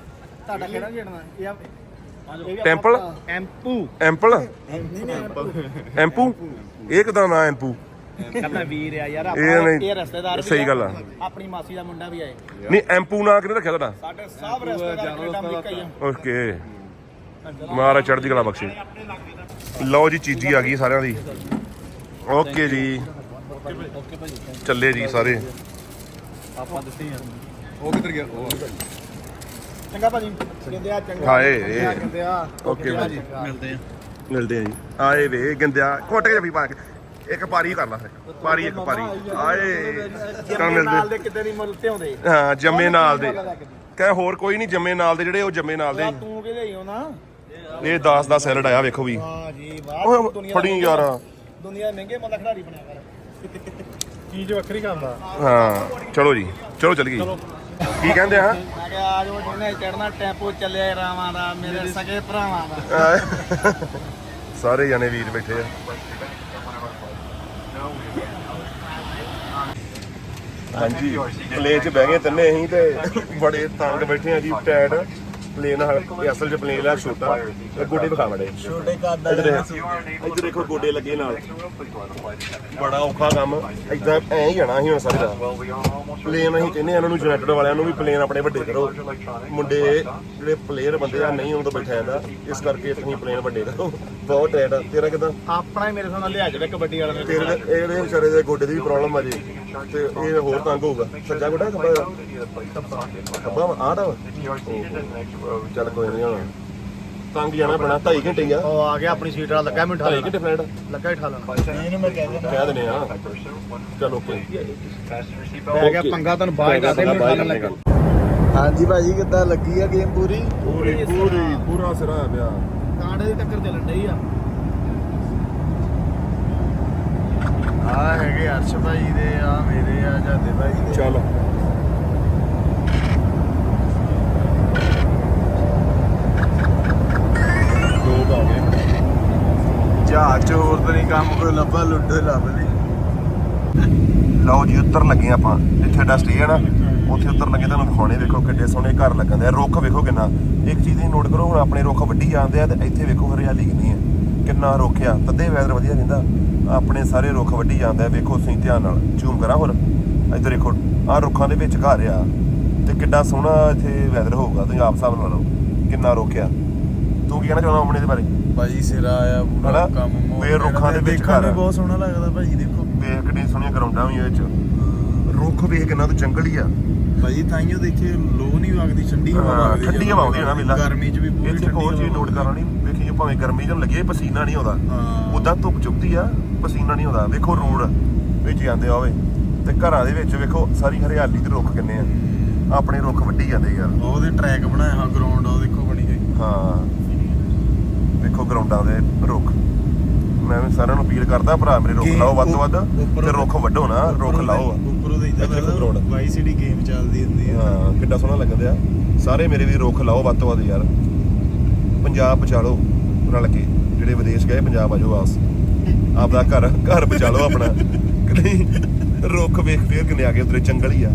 ਤੁਹਾਡਾ ਕਿਹੜਾ ਖੇਡਣਾ ਇਹ ਆ- ਟੈਂਪਲ? ਐਂਪੂ। ਐਂਪਲ? ਐਂਪੂ। ਇਹ ਕਿਦਾਂ ਨਾ ਐਂਪੂ? ਕਹਿੰਦਾ ਵੀਰ ਆ ਯਾਰ ਆਪਾਂ ਨਹੀਂ- ਇਹ ਰਿਸ਼ਤੇਦਾਰ ਵੀ ਸਹੀ ਗੱਲ ਆ। ਆਪਣੀ ਮਾਸੀ ਦਾ ਮੁੰਡਾ ਵੀ ਆਏ ਨਹੀਂ ਐਂਪੂ ਨਾ ਕਿਹਨੇ ਰੱਖਿਆ ਤੁਹਾਡਾ? ਸਾਡੇ ਸਭ ਰਿਸ਼ਤੇਦਾਰ ਕੈਨੇਡਾ ਅਮਰੀਕਾ ਹੀ ਆ। ਓਕੇ। ਮਾਰਾ ਚੜ੍ਹਦੀ ਕਲਾ ਬਖਸ਼ੇ। ਲਓ ਜੀ ਚੀਜ਼ੀ ਆ ਗਈ ਸਾਰਿਆਂ ਦੀ। ਓਕੇ ਜੀ। ਚੱਲੇ ਜੀ ਸਾਰੇ। ਆਪਾਂ ਦਿੱਤੀ ਆ। ਚੰਗਾ ਭਾਜੀ ਕਹਿੰਦੇ ਆ। ਚੰਗਾ ਹਾਏ। ਆ, ਕਹਿੰਦੇ ਆ ਓਕੇ ਭਾਜੀ। ਮਿਲਦੇ ਆ। ਮਿਲਦੇ ਆ ਜੀ। ਆਏ ਵੇ ਗੰਦਿਆ। ਘੁੱਟ ਕੇ ਜੱਫੀ ਪਾ ਕੇ। ਇੱਕ ਪਾਰੀ ਕਰ ਲਾ ਫਿਰ। ਪਾਰੀ ਇੱਕ ਪਾਰੀ। ਆਏ ਚੱਲ ਜੰਮੇ ਨਾਲ ਮਿਲਦੇ ਦੇ ਕਿਤੇ ਨਹੀਂ ਮੁੱਲ ਤੇ ਆਉਂਦੇ। ਹਾਂ ਜੰਮੇ ਨਾਲ ਦੇ। ਕਹੇ ਹੋਰ ਕੋਈ ਨਹੀਂ ਜੰਮੇ ਨਾਲ ਦੇ ਜਿਹੜੇ ਉਹ ਜੰਮੇ ਨਾਲ ਦੇ ਤੂੰ ਕਿਹਦੇ ਹੀ ਹੋ ਨਾ ਇਹ 10 ਦਾ ਸੈਲਡ ਆਇਆ ਵੇਖੋ ਵੀ। ਹਾਂ ਜੀ ਵਾਹ ਓਏ ਦੁਨੀਆ ਦਾ ਫੜੀ ਯਾਰ। ਦੁਨੀਆ ਦੇ ਮਹਿੰਗੇ ਮੁੱਲ ਖਿਡਾਰੀ ਬਣਿਆ ਕਰ। ਚੀਜ਼ ਵੱਖਰੀ ਖਾਂਦਾ ਹਾਂ ਚਲੋ ਜੀ ਚਲੋ ਚੱਲ ਗਈ। ਕੀ ਕਹਿੰਦੇ ਆ? ਮੈਂ ਕਿਹਾ ਆ ਜੋ ਜਿਹਨੇ ਚੜਨਾ ਟੈਂਪੋ ਚੱਲਿਆ ਰਾਵਾਂ ਦਾ ਮੇਰੇ ਸਗੇ ਭਰਾਵਾਂ ਦਾ। ਸਾਰੇ ਜਣੇ ਵੀਰ ਬੈਠੇ ਆ। ਹਾਂਜੀ ਪਲੇਨ 'ਚ ਬਹਿ ਗਏ ਤਿੰਨੇ ਅਸੀਂ ਤੇ ਬੜੇ ਤੰਗ ਬੈਠੇ ਆ ਜੀ ਟੈਟ ਪਲੇਨ ਅਸਲ 'ਚ ਪਲੇਨ ਆ ਛੋਟਾ। ਤੇ ਗੋਡੇ ਵਿਖਾ ਮੜੇ ਛੋਟੇ ਕਰਦਾ ਇੱਧਰ ਇੱਧਰ ਦੇਖੋ ਗੋਡੇ ਲੱਗੇ ਨਾਲ। ਬੜਾ ਔਖਾ ਕੰਮ। ਇਦਾਂ ਐ ਹੀ ਜਾਣਾ ਸੀ ਹੁਣ ਸਾਰੇ ਦਾ। ਪਲੇਨ ਅਸੀਂ ਕਹਿੰਦੇ ਆ ਇਹਨਾਂ ਨੂੰ ਯੂਨਾਈਟਿਡ ਵਾਲਿਆਂ ਨੂੰ ਵੀ ਪਲੇਨ ਆਪਣੇ ਵੱਡੇ ਕਰੋ। ਮੁੰਡੇ ਜਿਹੜੇ ਪਲੇਅਰ ਬੰਦੇ ਆ ਨਹੀਂ ਉਹਨਾਂ ਤੋਂ ਬੈਠਾ ਜਾਂਦਾ ਇਸ ਕਰਕੇ ਤੁਸੀਂ ਪਲੇਨ ਵੱਡੇ ਕਰੋ। ਬਹੁਤ ਆ। ਤੇਰਾ ਕਿਦਾਂ? ਆਪਣਾ ਹੀ ਮੇਰੇ ਸਾਹਮਣੇ ਲਿਆ ਜਾਵੇ ਕਬੱਡੀ ਵਾਲੇ ਨੇ। ਤੇਰੇ ਦੇ- ਇਹਦੇ ਵਿਚਾਰੇ ਦੇ ਗੋਡੇ ਦੀ ਵੀ ਪ੍ਰੋਬਲਮ ਆ ਜੀ। ਤੇ ਇਹ ਹੋਰ ਤੰਗ ਹੋਊਗਾ। ਸੱਜਾ ਗੋਡਾ ਖੱਬਾ ਖੱਬਾ ਵਾ? ਆਹ ਦਾ ਚੱਲ ਕੋਈ ਨਹੀਂ ਹੁਣ। ਤੰਗ ਜਾਣਾ ਪੈਣਾ 2.5 ਘੰਟੇ ਹੀ ਆ। ਉਹ ਆ ਗਿਆ ਆਪਣੀ ਸੀਟ ਵਾਲਾ ਲੱਗਾ ਮੈਨੂੰ 2.5 ਘੰਟੇ ਫਲੈਟ ਲੱਗਾ ਹੀ ਠਾ ਲੈਣਾ ਇਹਨੂੰ ਮੈਂ ਕਹਿ ਦਿੰਦਾ। ਕਹਿ ਦਿੰਦੇ ਆ। ਚਲੋ ਓਕੇ। ਪੈ ਗਿਆ ਪੰਗਾ ਤੁਹਾਨੂੰ ਬਾਹਰ ਕਰਦੇ ਮੈਨੂੰ ਠਾਲਣ ਲੱਗਾ। ਹਾਂਜੀ ਭਾਜੀ ਕਿੱਦਾਂ ਲੱਗੀ ਆ ਗੇਮ ਪੂਰੀ? ਪੂਰੀ ਪੂਰੀ ਪੂਰਾ ਸਿਰਾ। ਪਿਆ। ਕਾਂਡੇ ਦੀ ਟੱਕਰ ਚੱਲਣ ਡਈ ਆ। ਆ ਹੈਗੇ ਅਰਸ਼ ਭਾਈ ਦੇ ਆ ਮੇਰੇ ਆ ਜਾਂਦੇ ਭਾਈ ਦੇ। ਚੱਲ। ਜਹਾਜ਼ ਚ, ਹੋਰ ਤਾਂ ਨਹੀਂ ਕੰਮ ਕੋਈ ਲੱਭਾ, ਲੁੱਡੋ ਲੱਭ ਲਈ। ਲਓ ਜੀ, ਉੱਤਰ ਲੱਗੇ ਆਪਾਂ। ਜਿੱਥੇ ਸਾਡਾ ਸਟੇ ਹੈ ਨਾ। ਉੱਥੇ ਉੱਤਰ ਲੱਗੇ, ਤੁਹਾਨੂੰ ਵਿਖਾਉਣੇ ਵੇਖੋ ਕਿੱਡੇ ਸੋਹਣੇ ਘਰ ਲੱਗਣ ਦੇ ਰੁੱਖ ਵੇਖੋ ਕਿੰਨਾ। ਇੱਕ ਚੀਜ਼ ਦੀ ਨੋਟ ਕਰੋ, ਹੁਣ ਆਪਣੇ ਰੁੱਖ ਵੱਢੀ ਜਾਂਦੇ ਆ ਤੇ ਇੱਥੇ ਵੇਖੋ ਹਰਿਆਲੀ ਕਿੰਨੀ ਹੈ। ਕਿੰਨਾ ਰੁੱਖ ਆ। ਤੱਦੇ ਵੈਦਰ ਵਧੀਆ ਰਹਿੰਦਾ ਆਪਣੇ ਸਾਰੇ ਰੁੱਖ ਵੱਢੀ ਜਾਂਦੇ ਆ। ਵੇਖੋ ਤੁਸੀਂ ਧਿਆਨ ਨਾਲ। ਜ਼ੂਮ ਕਰਾਂ ਹੋਰ। ਇੱਧਰ ਦੇਖੋ, ਆਹ ਰੁੱਖਾਂ ਦੇ ਵਿੱਚ ਘਰ ਆ। ਤੇ ਕਿੱਡਾ ਸੋਹਣਾ ਇੱਥੇ ਵੈਦਰ ਹੋਊਗਾ। ਤੁਸੀਂ ਆਪ ਹਿਸਾਬ ਲਾ ਲਓ। ਕਿੰਨਾ ਰੁੱਖ ਆ। ਤੂੰ ਕੀ ਕਹਿਣਾ ਚਾਹੁੰਦਾ ਆਪਣੇ ਦੇ ਬਾਰੇ? ਭਾਜੀ ਸਿਰਾ ਆਇਆ ਪੂਰਾ ਹਨਾ? ਕੰਮ ਮੋੜ ਰੁੱਖਾਂ ਦੇ ਵਿੱਚ ਦੇਖਣ ਘਰ। ਆ। ਬਹੁਤ ਸੋਹਣਾ ਲੱਗਦਾ ਭਾਜੀ ਦੇਖੋ। ਵੇਖ ਕਿੰਨੀਆਂ ਸੋਹਣੀਆਂ ਗਰਾਊਂਡਾਂ ਵੀ ਇਹਦੇ ਚ। ਰੁੱਖ ਵੇਖ ਕਿੰਨਾ ਤੋਂ ਜੰਗਲ ਹੀ ਆ। ਭਾਜੀ ਤਾਈਓ ਦੇਖੇ ਲੋ ਨਹੀਂ ਵਗਦੀ ਠੰਡੀ ਹਵਾ ਹਾਂ, ਵਗਦੀ ਠੰਡੀ ਹਵਾ ਆਉਂਦੀ ਹੈ ਨਾ ਮੇਲਾ। ਗਰਮੀ ਚ ਵੀ ਪੂਰੀ ਇੱਥੇ ਇੱਕ ਹੋਰ ਠੰਡੀ ਚੀਜ਼ ਹਵਾ ਨੋਟ ਕਰਨੀ ਵੇਖੀ ਜੇ ਭਾਵੇਂ ਗਰਮੀ ਚ ਲੱਗੇ ਪਸੀਨਾ ਨਹੀਂ ਆਉਂਦਾ। ਹਾਂ। ਉਦਾਂ ਧੁੱਪ ਚੁੱਭਦੀ ਆ ਪਸੀਨਾ ਨਹੀਂ ਆਉਂਦਾ। ਵੇਖੋ ਰੋਡ ਵਿੱਚ ਜਾਂਦੇ ਆ ਹੋਵੇ ਤੇ ਘਰਾਂ ਦੇ ਵਿੱਚ ਵੇਖੋ ਸਾਰੀ ਹਰਿਆਲੀ ਤੇ ਰੁੱਖ ਕਿੰਨੇ ਆ। ਆਪਣੇ ਰੁੱਖ ਵੱਢੀ ਜਾਂਦੇ ਯਾਰ। ਉਹਦੇ ਟਰੈਕ ਬਣਾਇਆ ਹਾਂ ਗਰਾਊਂਡ ਉਹ ਦੇਖੋ ਬਣੀ ਗਈ ਹਾਂ। ਵੇਖੋ ਗਰਾਊਂਡਾਂ ਦੇ ਰੁੱਖ। ਮੈਂ ਵੀ ਸਾਰਿਆਂ ਨੂੰ ਅਪੀਲ ਕਰਦਾ ਭਰਾ ਮੇਰੇ ਰੁੱਖ ਲਾਓ ਵੱਧ ਤੋਂ ਵੱਧ ਤੇ ਰੁੱਖ ਵੱਢੋ ਨਾ ਰੁੱਖ ਲਾਓ। ਉੱਪਰੋਂ ਦੇ ਇਦਾਂ ਲੱਗਦਾ। ਵਾਈ ਸਿਟੀ ਗੇਮ ਚੱਲਦੀ ਹੁੰਦੀ ਹੈ ਹਾਂ ਕਿੱਡਾ ਸੋਹਣਾ ਲੱਗਦਾ ਆ। ਸਾਰੇ ਮੇਰੇ ਵੀ ਰੁੱਖ ਲਾਓ ਵੱਧ ਤੋਂ ਵੱਧ ਯਾਰ। ਪੰਜਾਬ ਬਚਾ ਲਓ ਰਲ ਕੇ ਜਿਹੜੇ ਵਿਦੇਸ਼ ਗਏ ਪੰਜਾਬ ਆ ਜਾਓ ਵਾਪਸ। ਆਪਦਾ ਘਰ ਘਰ ਬਚਾ ਲਓ ਆਪਣਾ ਨਹੀਂ ਰੁੱਖ ਵੇਖ ਫੇਰ ਕਿੰਨੇ ਆ ਗਏ ਉਧਰੇ ਜੰਗਲ ਹੀ ਆ।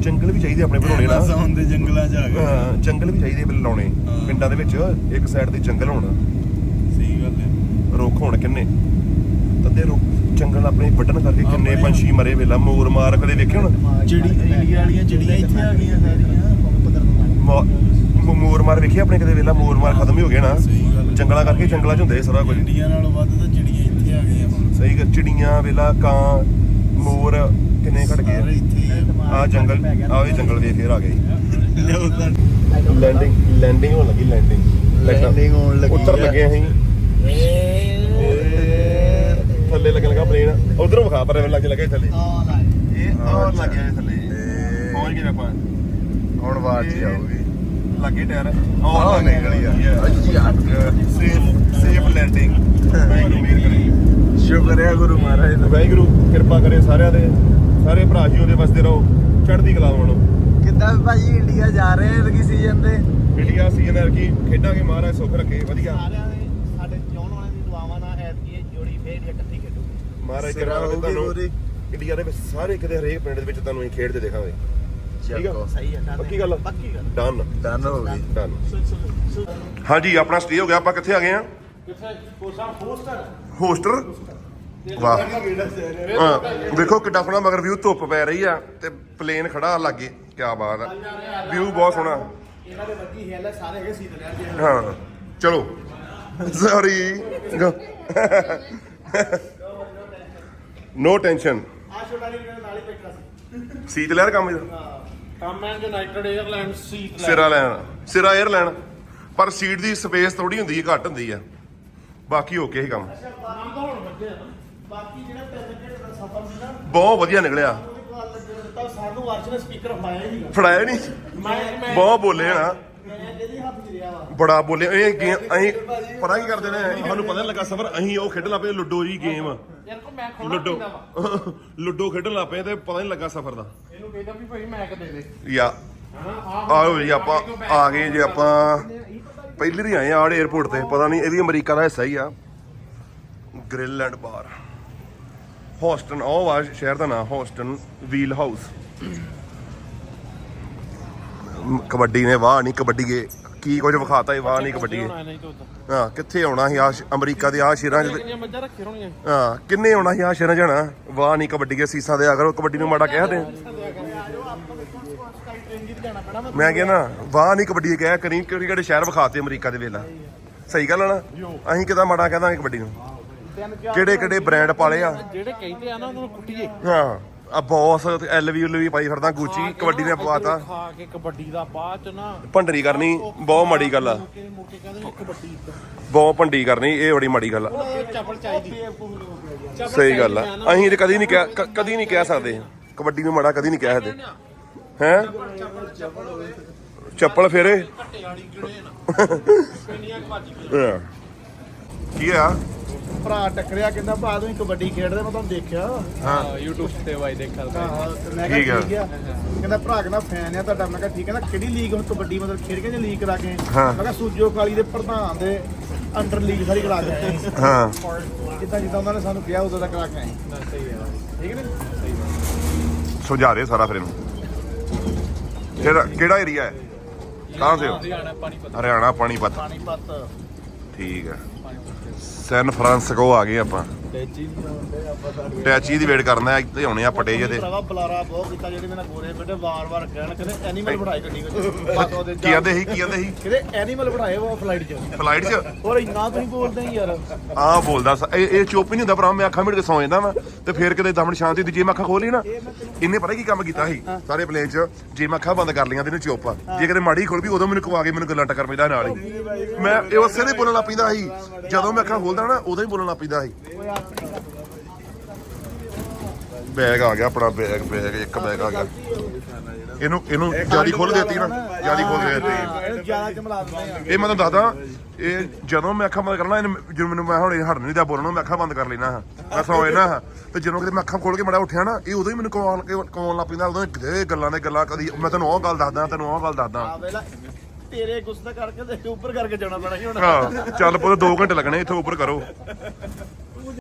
ਜੰਗਲ ਵੀ ਚਾਹੀਦੇ ਆਪਣੇ ਬਣਾਉਣੇ ਨਾ। ਸਾਉਂ ਦੇ ਜੰਗਲਾਂ ਚ ਆ ਗਏ। ਹਾਂ ਜੰਗਲ ਵੀ ਚਾਹੀਦੇ ਬਿਲ ਲਾਉਣੇ। ਪਿੰਡਾਂ ਦੇ ਵਿੱਚ ਇੱਕ ਸਾਈਡ ਤੇ ਜੰਗਲ ਹੋਣਾ। ਰੁੱਖ ਹੋਣ ਕਿੰਨੇ? ਤਦੇ ਰੁੱਖ ਜੰਗਲ ਆਪਣੇ ਵੱਢਣ ਕਰਕੇ ਕਿੰਨੇ ਪੰਛੀ ਮਰੇ ਵੇਲਾ? ਮੋਰ ਮਾਰ ਕਦੇ ਵੇਖੇ ਹੁਣ? ਚਿੜੀ ਇੰਡੀਆ ਵਾਲੀਆਂ ਚਿੜੀਆਂ ਇੱਥੇ ਆ ਗਈਆਂ ਸਾਰੀਆਂ। ਮੋਰ ਮਾਰ ਵੇਖੀ ਆਪਣੇ ਕਦੇ ਵੇਲਾ? ਮੋਰ ਮਾਰ ਖਤਮ ਹੀ ਹੋ ਗਏ ਨਾ। ਸਹੀ ਗੱਲ। ਜੰਗਲਾਂ ਕਰਕੇ ਜੰਗਲਾਂ 'ਚ ਹੁੰਦੇ ਸਾਰਾ ਕੁਝ। ਇੰਡੀਆ ਨਾਲੋਂ ਵੱਧ ਤਾਂ ਚਿੜੀਆਂ ਇੱਥੇ ਆ ਗਈਆਂ ਹੁਣ। ਸਹੀ ਗੱਲ ਚਿੜੀਆਂ ਵੇਲਾ ਕਾਂ ਮੋਰ ਕਿੰਨੇ ਘਟ ਗਏ? ਆ। ਜੰਗਲ ਆ ਵੀ ਜੰਗਲ ਵੇਖ ਫੇਰ ਆ ਗਏ ਲੈਂਡਿੰਗ ਲੈਂਡਿੰਗ ਹੋਣ ਲੱਗੀ ਲੈਂਡਿੰਗ Landing ਹੋਣ ਲੱਗੀ ਉੱਤਰ। ਲੱਗੇ ਅਸੀਂ। ਥੱਲੇ ਲੱਗਣ ਲੱਗਾ ਪਲੇਨ ਉਧਰੋਂ ਵਿਖਾ ਪਰ ਲੱਗ ਲੱਗੇ ਥੱਲੇ। ਇਹ ਔਰ ਲੱਗਿਆ ਥੱਲੇ। ਪਹੁੰਚ ਗਏ ਆਪਾਂ? ਹੁਣ ਬਾਅਦ ਚ ਆਉਗੀ ਲੱਗੇ ਟਾਇਰ। ਆਹ ਨਿਕਲੀ ਆ। ਸੇਫ ਸੇਫ ਲੈਂਡਿੰਗ ਵਾਹਿਗੁਰੂ ਮਿਹਰ ਕਰੇ। ਸ਼ੁਕਰ ਹੈ ਗੁਰੂ ਮਹਾਰਾਜ ਦਾ। ਵਾਹਿਗੁਰੂ ਕਿਰਪਾ ਕਰੇ ਸਾਰਿਆਂ ਦੇ ਸਾਰੇ ਭਰਾ ਜੀ ਉਹਦੇ ਵਸਦੇ ਰਹੋ। ਚੜ੍ਹਦੀ ਕਲਾ ਵਾਲੋ ਕਿੱਦਾਂ ਭਾਜੀ ਇੰਡੀਆ ਜਾ ਰਹੇ ਹੋ ਕਿਸ ਸੀਜ਼ਨ ਦੇ ਇੰਡੀਆ ਸੀਜ਼ਨ ਹੈ ਕੀ ਖੇਡਾਂਗੇ ਮਹਾਰਾਜ ਸੁੱਖ ਰੱਖੇ। ਵਧੀਆ ਸਾਰਿਆਂ ਦੇ ਸਾਡੇ ਚਾਹਣ ਵਾਲਿਆਂ ਦੀ ਦੁਆਵਾਂ ਨਾਲ ਐਤਕੀ ਇਹ ਜੋੜੀ ਫੇਰ ਇਕੱਠੀ ਖੇਡੂਗੀ ਮਹਾਰਾਜ ਕਿਰਪਾ ਕਰੇ ਤੁਹਾਨੂੰ ਇੰਡੀਆ ਦੇ ਵਿੱਚ ਸਾਰੇ ਕਿਤੇ ਹਰੇਕ ਪਿੰਡ ਦੇ ਵਿੱਚ ਤੁਹਾਨੂੰ ਅਸੀਂ ਖੇਡਦੇ ਦੇਖਾਂਗੇ। ਠੀਕ ਆ? ਸਹੀ ਹੈ done ਪੱਕੀ ਗੱਲ ਆ? ਪੱਕੀ ਗੱਲ ਡਨ। ਡਨ ਹੋ ਗਈ। ਡਨ। ਹਾਂਜੀ ਆਪਣਾ ਸਟੇ ਹੋ ਗਿਆ ਆਪਾਂ ਕਿੱਥੇ ਆ ਗਏ ਆ? ਕਿੱਥੇ? ਕੋਸਾ ਹੋਸਟਰ ਹੋਸਟਰ ਵਾਹ। ਹਾਂ ਵੇਖੋ ਕਿੱਡਾ ਸੋਹਣਾ ਮਗਰ ਵਿਊ ਧੁੱਪ ਪੈ ਰਹੀ ਆ ਤੇ ਪਲੇਨ ਖੜਾ ਲੱਗੇ ਕੀ ਬਾਤ ਆ। ਵਿਊ ਬਹੁਤ ਸੋਹਣਾ। ਇਹਨਾਂ ਦੇ ਵੱਡੀ ਹਿੱਲ ਹੈ ਸਾਰੇ ਹੈਗੇ ਸੀਤ ਲੈਣ ਦੇ ਹਾਂ ਚਲੋ। ਸੌਰੀ ਨੋ ਟੈਨਸ਼ਨ ਆ ਛੋਟਾ ਜਿਹਾ ਮੇਰੇ ਨਾਲ ਹੀ ਬੈਠਾ ਸੀ। ਸੀਟ ਲੈਣ ਕੰਮ ਇਹਦਾ। ਕੰਮ ਹੈ ਯੂਨਾਈਟਿਡ 에ਅਰਲਾਈਨਸ ਸੀਟ ਸਿਰਾ ਲੈਣ। ਸਿਰਾ 에ਅਰ ਲੈਣ ਪਰ ਸੀਟ ਦੀ ਸਪੇਸ ਥੋੜੀ ਹੁੰਦੀ ਹੈ ਘੱਟ ਹੁੰਦੀ ਆ। ਬਾਕੀ ਓਕੇ ਹੀ ਕੰਮ। ਬਾਕੀ ਜਿਹੜਾ ਤਿੰਨ ਘੰਟੇ ਦਾ ਸਫ਼ਰ ਸੀ ਨਾ ਬਹੁਤ ਵਧੀਆ ਨਿਕਲਿਆ। ਉਹਦੇ ਕੋਲ ਸਾਨੂੰ ਅਰਸ਼ ਨੇ ਸਪੀਕਰ ਫੜਾਇਆ ਹੀ ਨਹੀਂਗਾ ਫੜਾਇਆ ਨਹੀਂ ਮੈਂ ਬਹੁਤ ਬੋਲੇ ਨਾ ਬੜਾ ਬੋਲੇ ਇਹ ਗੇਮ ਅਸੀਂ ਪਤਾ ਕੀ ਕਰਦੇ ਨੇ? ਸਾਨੂੰ ਪਤਾ ਨੀ ਲੱਗਾ ਸਫਰ। ਅਸੀਂ ਉਹ ਖੇਡਣ ਲੱਗ ਪਏ ਲੁੱਡੋ ਜੀ ਗੇਮ ਯਾਰ ਕੋ ਮੈਂ ਖੋਲਾ ਲੁੱਡੋ। ਲੁੱਡੋ ਖੇਡਣ ਲੱਗ ਪਏ ਤੇ ਪਤਾ ਨਹੀਂ ਲੱਗਾ ਸਫਰ ਦਾ। ਇਹਨੂੰ ਕਹਿੰਦਾ ਵੀ ਭਾਈ ਮੈਂ ਕਿ ਦੇ ਦੇ ਯਾ ਆਓ ਜੀ ਆਪਾਂ ਆ ਗਏ ਜੀ ਆਪਾਂ ਪਹਿਲੀ ਵਾਰੀ ਆਏ ਆੜੇ 에어ਪੋਰਟ ਤੇ। ਪਤਾ ਨਹੀਂ ਇਹ ਵੀ ਅਮਰੀਕਾ ਦਾ ਹਿੱਸਾ ਹੀ ਆ। ਗ੍ਰਿਲ ਐਂਡ ਬਾਰ ਹੌਸਟਨ ਉਹ ਆ ਸ਼ਹਿਰ ਦਾ ਨਾਮ ਹੌਸਟਨ ਵੀਲ ਹਾਊਸ ਕਬੱਡੀ ਨੇ ਵਾਹ ਨਹੀਂ ਕਬੱਡੀਏ ਕੀ ਕੁਝ ਵਿਖਾਤਾ ਇਹ ਵਾਹ ਨਹੀਂ ਤਾਂ ਹਾਂ ਕਿੱਥੇ ਆਉਣਾ ਸੀ? ਆ ਅਮਰੀਕਾ ਦੇ ਆ ਸ਼ਹਿਰਾਂ 'ਚ ਕਿੰਨੀਆਂ ਮੱਝਾਂ ਰੱਖੇ ਹੋਣੀਆਂ? ਹਾਂ ਕਿੰਨੇ ਆਉਣਾ ਸੀ ਆ ਸ਼ਹਿਰਾਂ 'ਚ ਜਾਣਾ ਵਾਹ ਨਹੀਂ ਕਬੱਡੀਏ ਸੀਸਾਂ ਦੇ ਅਗਰ ਉਹ ਕਬੱਡੀ ਨੂੰ ਮਾੜਾ ਕਹਿ ਦੇ। ਮੈਂ ਕਿਹਾ ਨਾ ਵਾਹ ਨਹੀਂ ਕਬੱਡੀ ਕਹਿ ਕਰੀ ਕਿਹੜੇ ਕਿਹੜੇ ਸ਼ਹਿਰ ਵਿਖਾਤੇ ਅਮਰੀਕਾ ਦੇ ਵੇਲਾ। ਸਹੀ ਗੱਲ ਆ ਨਾ? ਅਸੀਂ ਕਿਦਾਂ ਮਾੜਾ ਕਹਿ ਦਾਂਗੇ ਕਬੱਡੀ ਨੂੰ? ਕਿਹੜੇ ਕਿਹੜੇ ਬ੍ਰਾਂਡ ਪਾਲੇ ਆ? ਜਿਹੜੇ ਕਹਿੰਦੇ ਆ ਨਾ ਉਹਨਾਂ ਨੂੰ ਕੁੱਟੀਏ। ਹਾਂ। ਆ ਬੌਸ ਐਲਵੀ ਵੀ ਪਾਈ ਫਿਰਦਾ ਗੁੱਚੀ ਕਬੱਡੀ ਨੇ ਪਵਾਤਾ। ਖਾ ਕੇ ਕਬੱਡੀ ਦਾ ਬਾਅਦ ਚ ਨਾ ਭੰਡਰੀ ਕਰਨੀ ਬਹੁਤ ਮਾੜੀ ਗੱਲ ਆ। ਮੁੱਕੇ ਮੁੱਕੇ ਕਹਿੰਦੇ ਨੇ ਕਬੱਡੀ ਬਹੁਤ ਭੰਡੀ ਕਰਨੀ ਇਹ ਬੜੀ ਮਾੜੀ ਗੱਲ ਆ। ਚੱਪਲ ਚਾਹੀਦੀ। ਸਹੀ ਗੱਲ ਆ। ਅਸੀਂ ਤੇ ਕਦੀ ਨਹੀਂ ਕਹਿ ਕਦੀ ਨਹੀਂ ਕਹਿ ਸਕਦੇ। ਕਬੱਡੀ ਨੂੰ ਮਾੜਾ ਕਦੀ ਨਹੀਂ ਕਹਿ ਸਕਦੇ। ਹੈ? ਚੱਪਲ ਫੇਰੇ। ਕੀ ਆ ਭਰਾ ਟੱਕਰਿਆ ਕਹਿੰਦਾ ਭਾ ਤੁਸੀਂ ਕਬੱਡੀ ਖੇਡਦੇ ਮੈਂ ਤੁਹਾਨੂੰ ਦੇਖਿਆ। ਹਾਂ। YouTube ਤੇ ਬਾਈ ਦੇਖਾ ਆਹੋ, ਤੇ ਮੈਂ ਠੀਕ ਕਿਹਾ। ਠੀਕ ਆ। ਕਹਿੰਦਾ ਭਰਾ ਕਹਿੰਦਾ ਫੈਨ ਆ ਤੁਹਾਡਾ। ਮੈਂ ਕਿਹਾ ਠੀਕ ਹੈ ਨਾ ਕਿਹੜੀ ਲੀਗ ਹੁਣ ਕਬੱਡੀ ਮਤਲਬ ਖੇਡ ਕੇ ਜੇ ਲੀਗ ਕਰਾ ਕੇ? ਹਾਂ। ਮੈਂ ਕਿਹਾ ਸੂਜੋ ਕਾਲੀ ਦੇ ਪ੍ਰਧਾਨ ਦੇ ਅੰਡਰ ਲੀਗ ਸਾਰੀ ਕਰਾ ਕੇ ਆਏ ਹਾਂ। ਜਿੱਦਾਂ ਜਿੱਦਾਂ ਉਹਨਾਂ ਨੇ ਸਾਨੂੰ ਕਿਹਾ ਉਦੋਂ ਦਾ ਕਰਾ ਕੇ ਆਏ ਸਹੀ ਹੈ ਠੀਕ ਨੇ ਸੁਝਾ ਦੇ ਸਾਰਾ ਫਿਰ ਇਹਨੂੰ। ਕਿਹੜਾ ਕਿਹੜਾ ਏਰੀਆ ਹੈ? ਕਹਾਂ ਹੋ? ਹਰਿਆਣਾ ਪਾਣੀ ਹਰਿਆਣਾ ਪਾਣੀਪਤ। ਪਾਣੀਪਤ। ਠੀਕ ਹੈ ਸੈਨ ਫਰਾਂਸਿਸਕੋ ਆ ਗਏ ਆਪਾਂ। ਟੈਚੀ ਨਹੀਂ ਆਉਂਦੇ ਆਪਾਂ ਸਾਡੇ ਟੈਚੀ ਦੀ ਵੇਟ ਕਰਨਾ ਇੱਥੇ ਆਉਣੇ ਆ ਪਟੇ ਜਿਹੇ ਤੇ ਭਰਾਵਾ ਬੁਲਾਰਾ ਬਹੁਤ ਕੀਤਾ ਜਿਹੜੇ ਮੇਰੇ ਗੋਰੇ ਬੇਟੇ ਵਾਰ-ਵਾਰ ਕਹਿਣ ਕਹਿੰਦੇ ਐਨੀਮਲ ਬਣਾਏ ਗੱਡੀ ਵਿੱਚ। ਬਸ ਉਹਦੇ ਕੀ ਆਂਦੇ ਸੀ ਕੀ ਆਂਦੇ ਸੀ? ਕਹਿੰਦੇ ਐਨੀਮਲ ਬਣਾਏ ਉਹ ਫਲਾਈਟ 'ਚ। ਫਲਾਈਟ 'ਚ? ਹੋਰ ਇੰਨਾ ਤੁਸੀਂ ਬੋਲਦੇ ਹੀ ਯਾਰ। ਆ ਬੋਲਦਾ ਸ- ਇਹ ਇਹ ਚੁੱਪ ਹੀ ਨਹੀਂ ਹੁੰਦਾ ਭਰਾ ਮੈਂ ਅੱਖਾਂ ਮਿਟ ਕੇ ਸੌਂ ਜਾਂਦਾ ਵਾ ਤੇ ਫਿਰ ਕਿਤੇ ਦਮਨ ਸ਼ਾਂਤੀ ਦੀ ਜੇ ਮੈਂ ਅੱਖਾਂ ਖੋਲੀ ਨਾ ਇਹਨੇ ਪਤਾ ਕੀ ਕੰਮ ਕੀਤਾ ਸੀ? ਸਾਰੇ ਪਲੇਨ 'ਚ ਜੇ ਮੈਂ ਅੱਖਾਂ ਬੰਦ ਕਰ ਲਈਆਂ ਤੇ ਇਹਨੂੰ ਚੁੱਪ ਆ। ਜੇ ਕਿਤੇ ਮਾੜੀ ਖੋਲ ਵੀ ਉਦੋਂ ਮੈਨੂੰ ਕਵਾ ਕੇ ਮੈਨੂੰ ਗੱਲਾਂ ਟੱਕਰ ਪੈਂਦਾ ਨਾਲ ਹੀ। ਮੈਂ ਇਹ ਉਸੇ ਨੇ ਬੋਲਣ ਲੱਗ ਪੈਂਦਾ ਸੀ। ਜਦੋਂ ਮੈਂ ਅੱਖਾਂ ਖੋਲਦਾ ਨਾ ਉਦੋਂ ਹੀ ਬੋਲਣ ਲੱਗ ਪੈਂਦਾ ਸੀ। ਬੈਗ ਆ ਗਿਆ ਆਪਣਾ ਬੈਗ ਬੈਗ ਇੱਕ ਬੈਗ ਆ ਗਿਆ। ਇਹਨੂੰ ਇਹਨੂੰ ਜਿਆਦੀ ਖੋਲ ਦੇਤੀ ਨਾ ਜਿਆਦੀ ਖੋਲ ਦੇਤੀ। ਇਹ ਜ਼ਿਆਦਾ ਚਮਲਾ ਦਿੰਦੇ ਆ। ਇਹ ਮੈਂ ਤੁਹਾਨੂੰ ਦੱਸਦਾ ਇਹ ਜਦੋਂ ਮੈਂ ਅੱਖਾਂ ਬੰਦ ਕਰਨਾ ਇਹਨੇ ਜਦੋਂ ਮੈਨੂੰ ਮੈਂ ਹੁਣ ਇਹ ਹਟ ਨਹੀਂ ਦਾ ਬੋਲਣਾ ਮੈਂ ਅੱਖਾਂ ਬੰਦ ਕਰ ਲੈਣਾ ਹਾਂ। ਮੈਂ ਸੌ ਹਾਂ। ਤੇ ਜਦੋਂ ਕਿਤੇ ਮੈਂ ਅੱਖਾਂ ਖੋਲ ਕੇ ਮੜਾ ਉੱਠਿਆ ਨਾ ਇਹ ਉਦੋਂ ਹੀ ਮੈਨੂੰ ਕਮਾਉਣ ਕੇ ਕਮਾਉਣ ਲੱਗ ਪੈਂਦਾ ਉਦੋਂ ਕਿਤੇ ਗੱਲਾਂ ਦੇ ਗੱਲਾਂ ਕਦੀ ਮੈਂ ਤੈਨੂੰ ਉਹ ਗੱਲ ਦੱਸਦਾ ਤੈਨੂੰ ਉਹ ਗੱਲ ਦੱਸਦਾ। ਤੇਰੇ ਗੁੱਸਾ ਕਰਕੇ ਤੇ ਉੱਪਰ ਕਰਕੇ ਜਾਣਾ ਪੈਣਾ ਸੀ ਹੁਣ। ਹਾਂ ਚੱਲ ਪੁੱਤ 2 ਘੰਟੇ ਲੱਗਣੇ ਇੱਥੋਂ ਉੱਪਰ ਕਰੋ।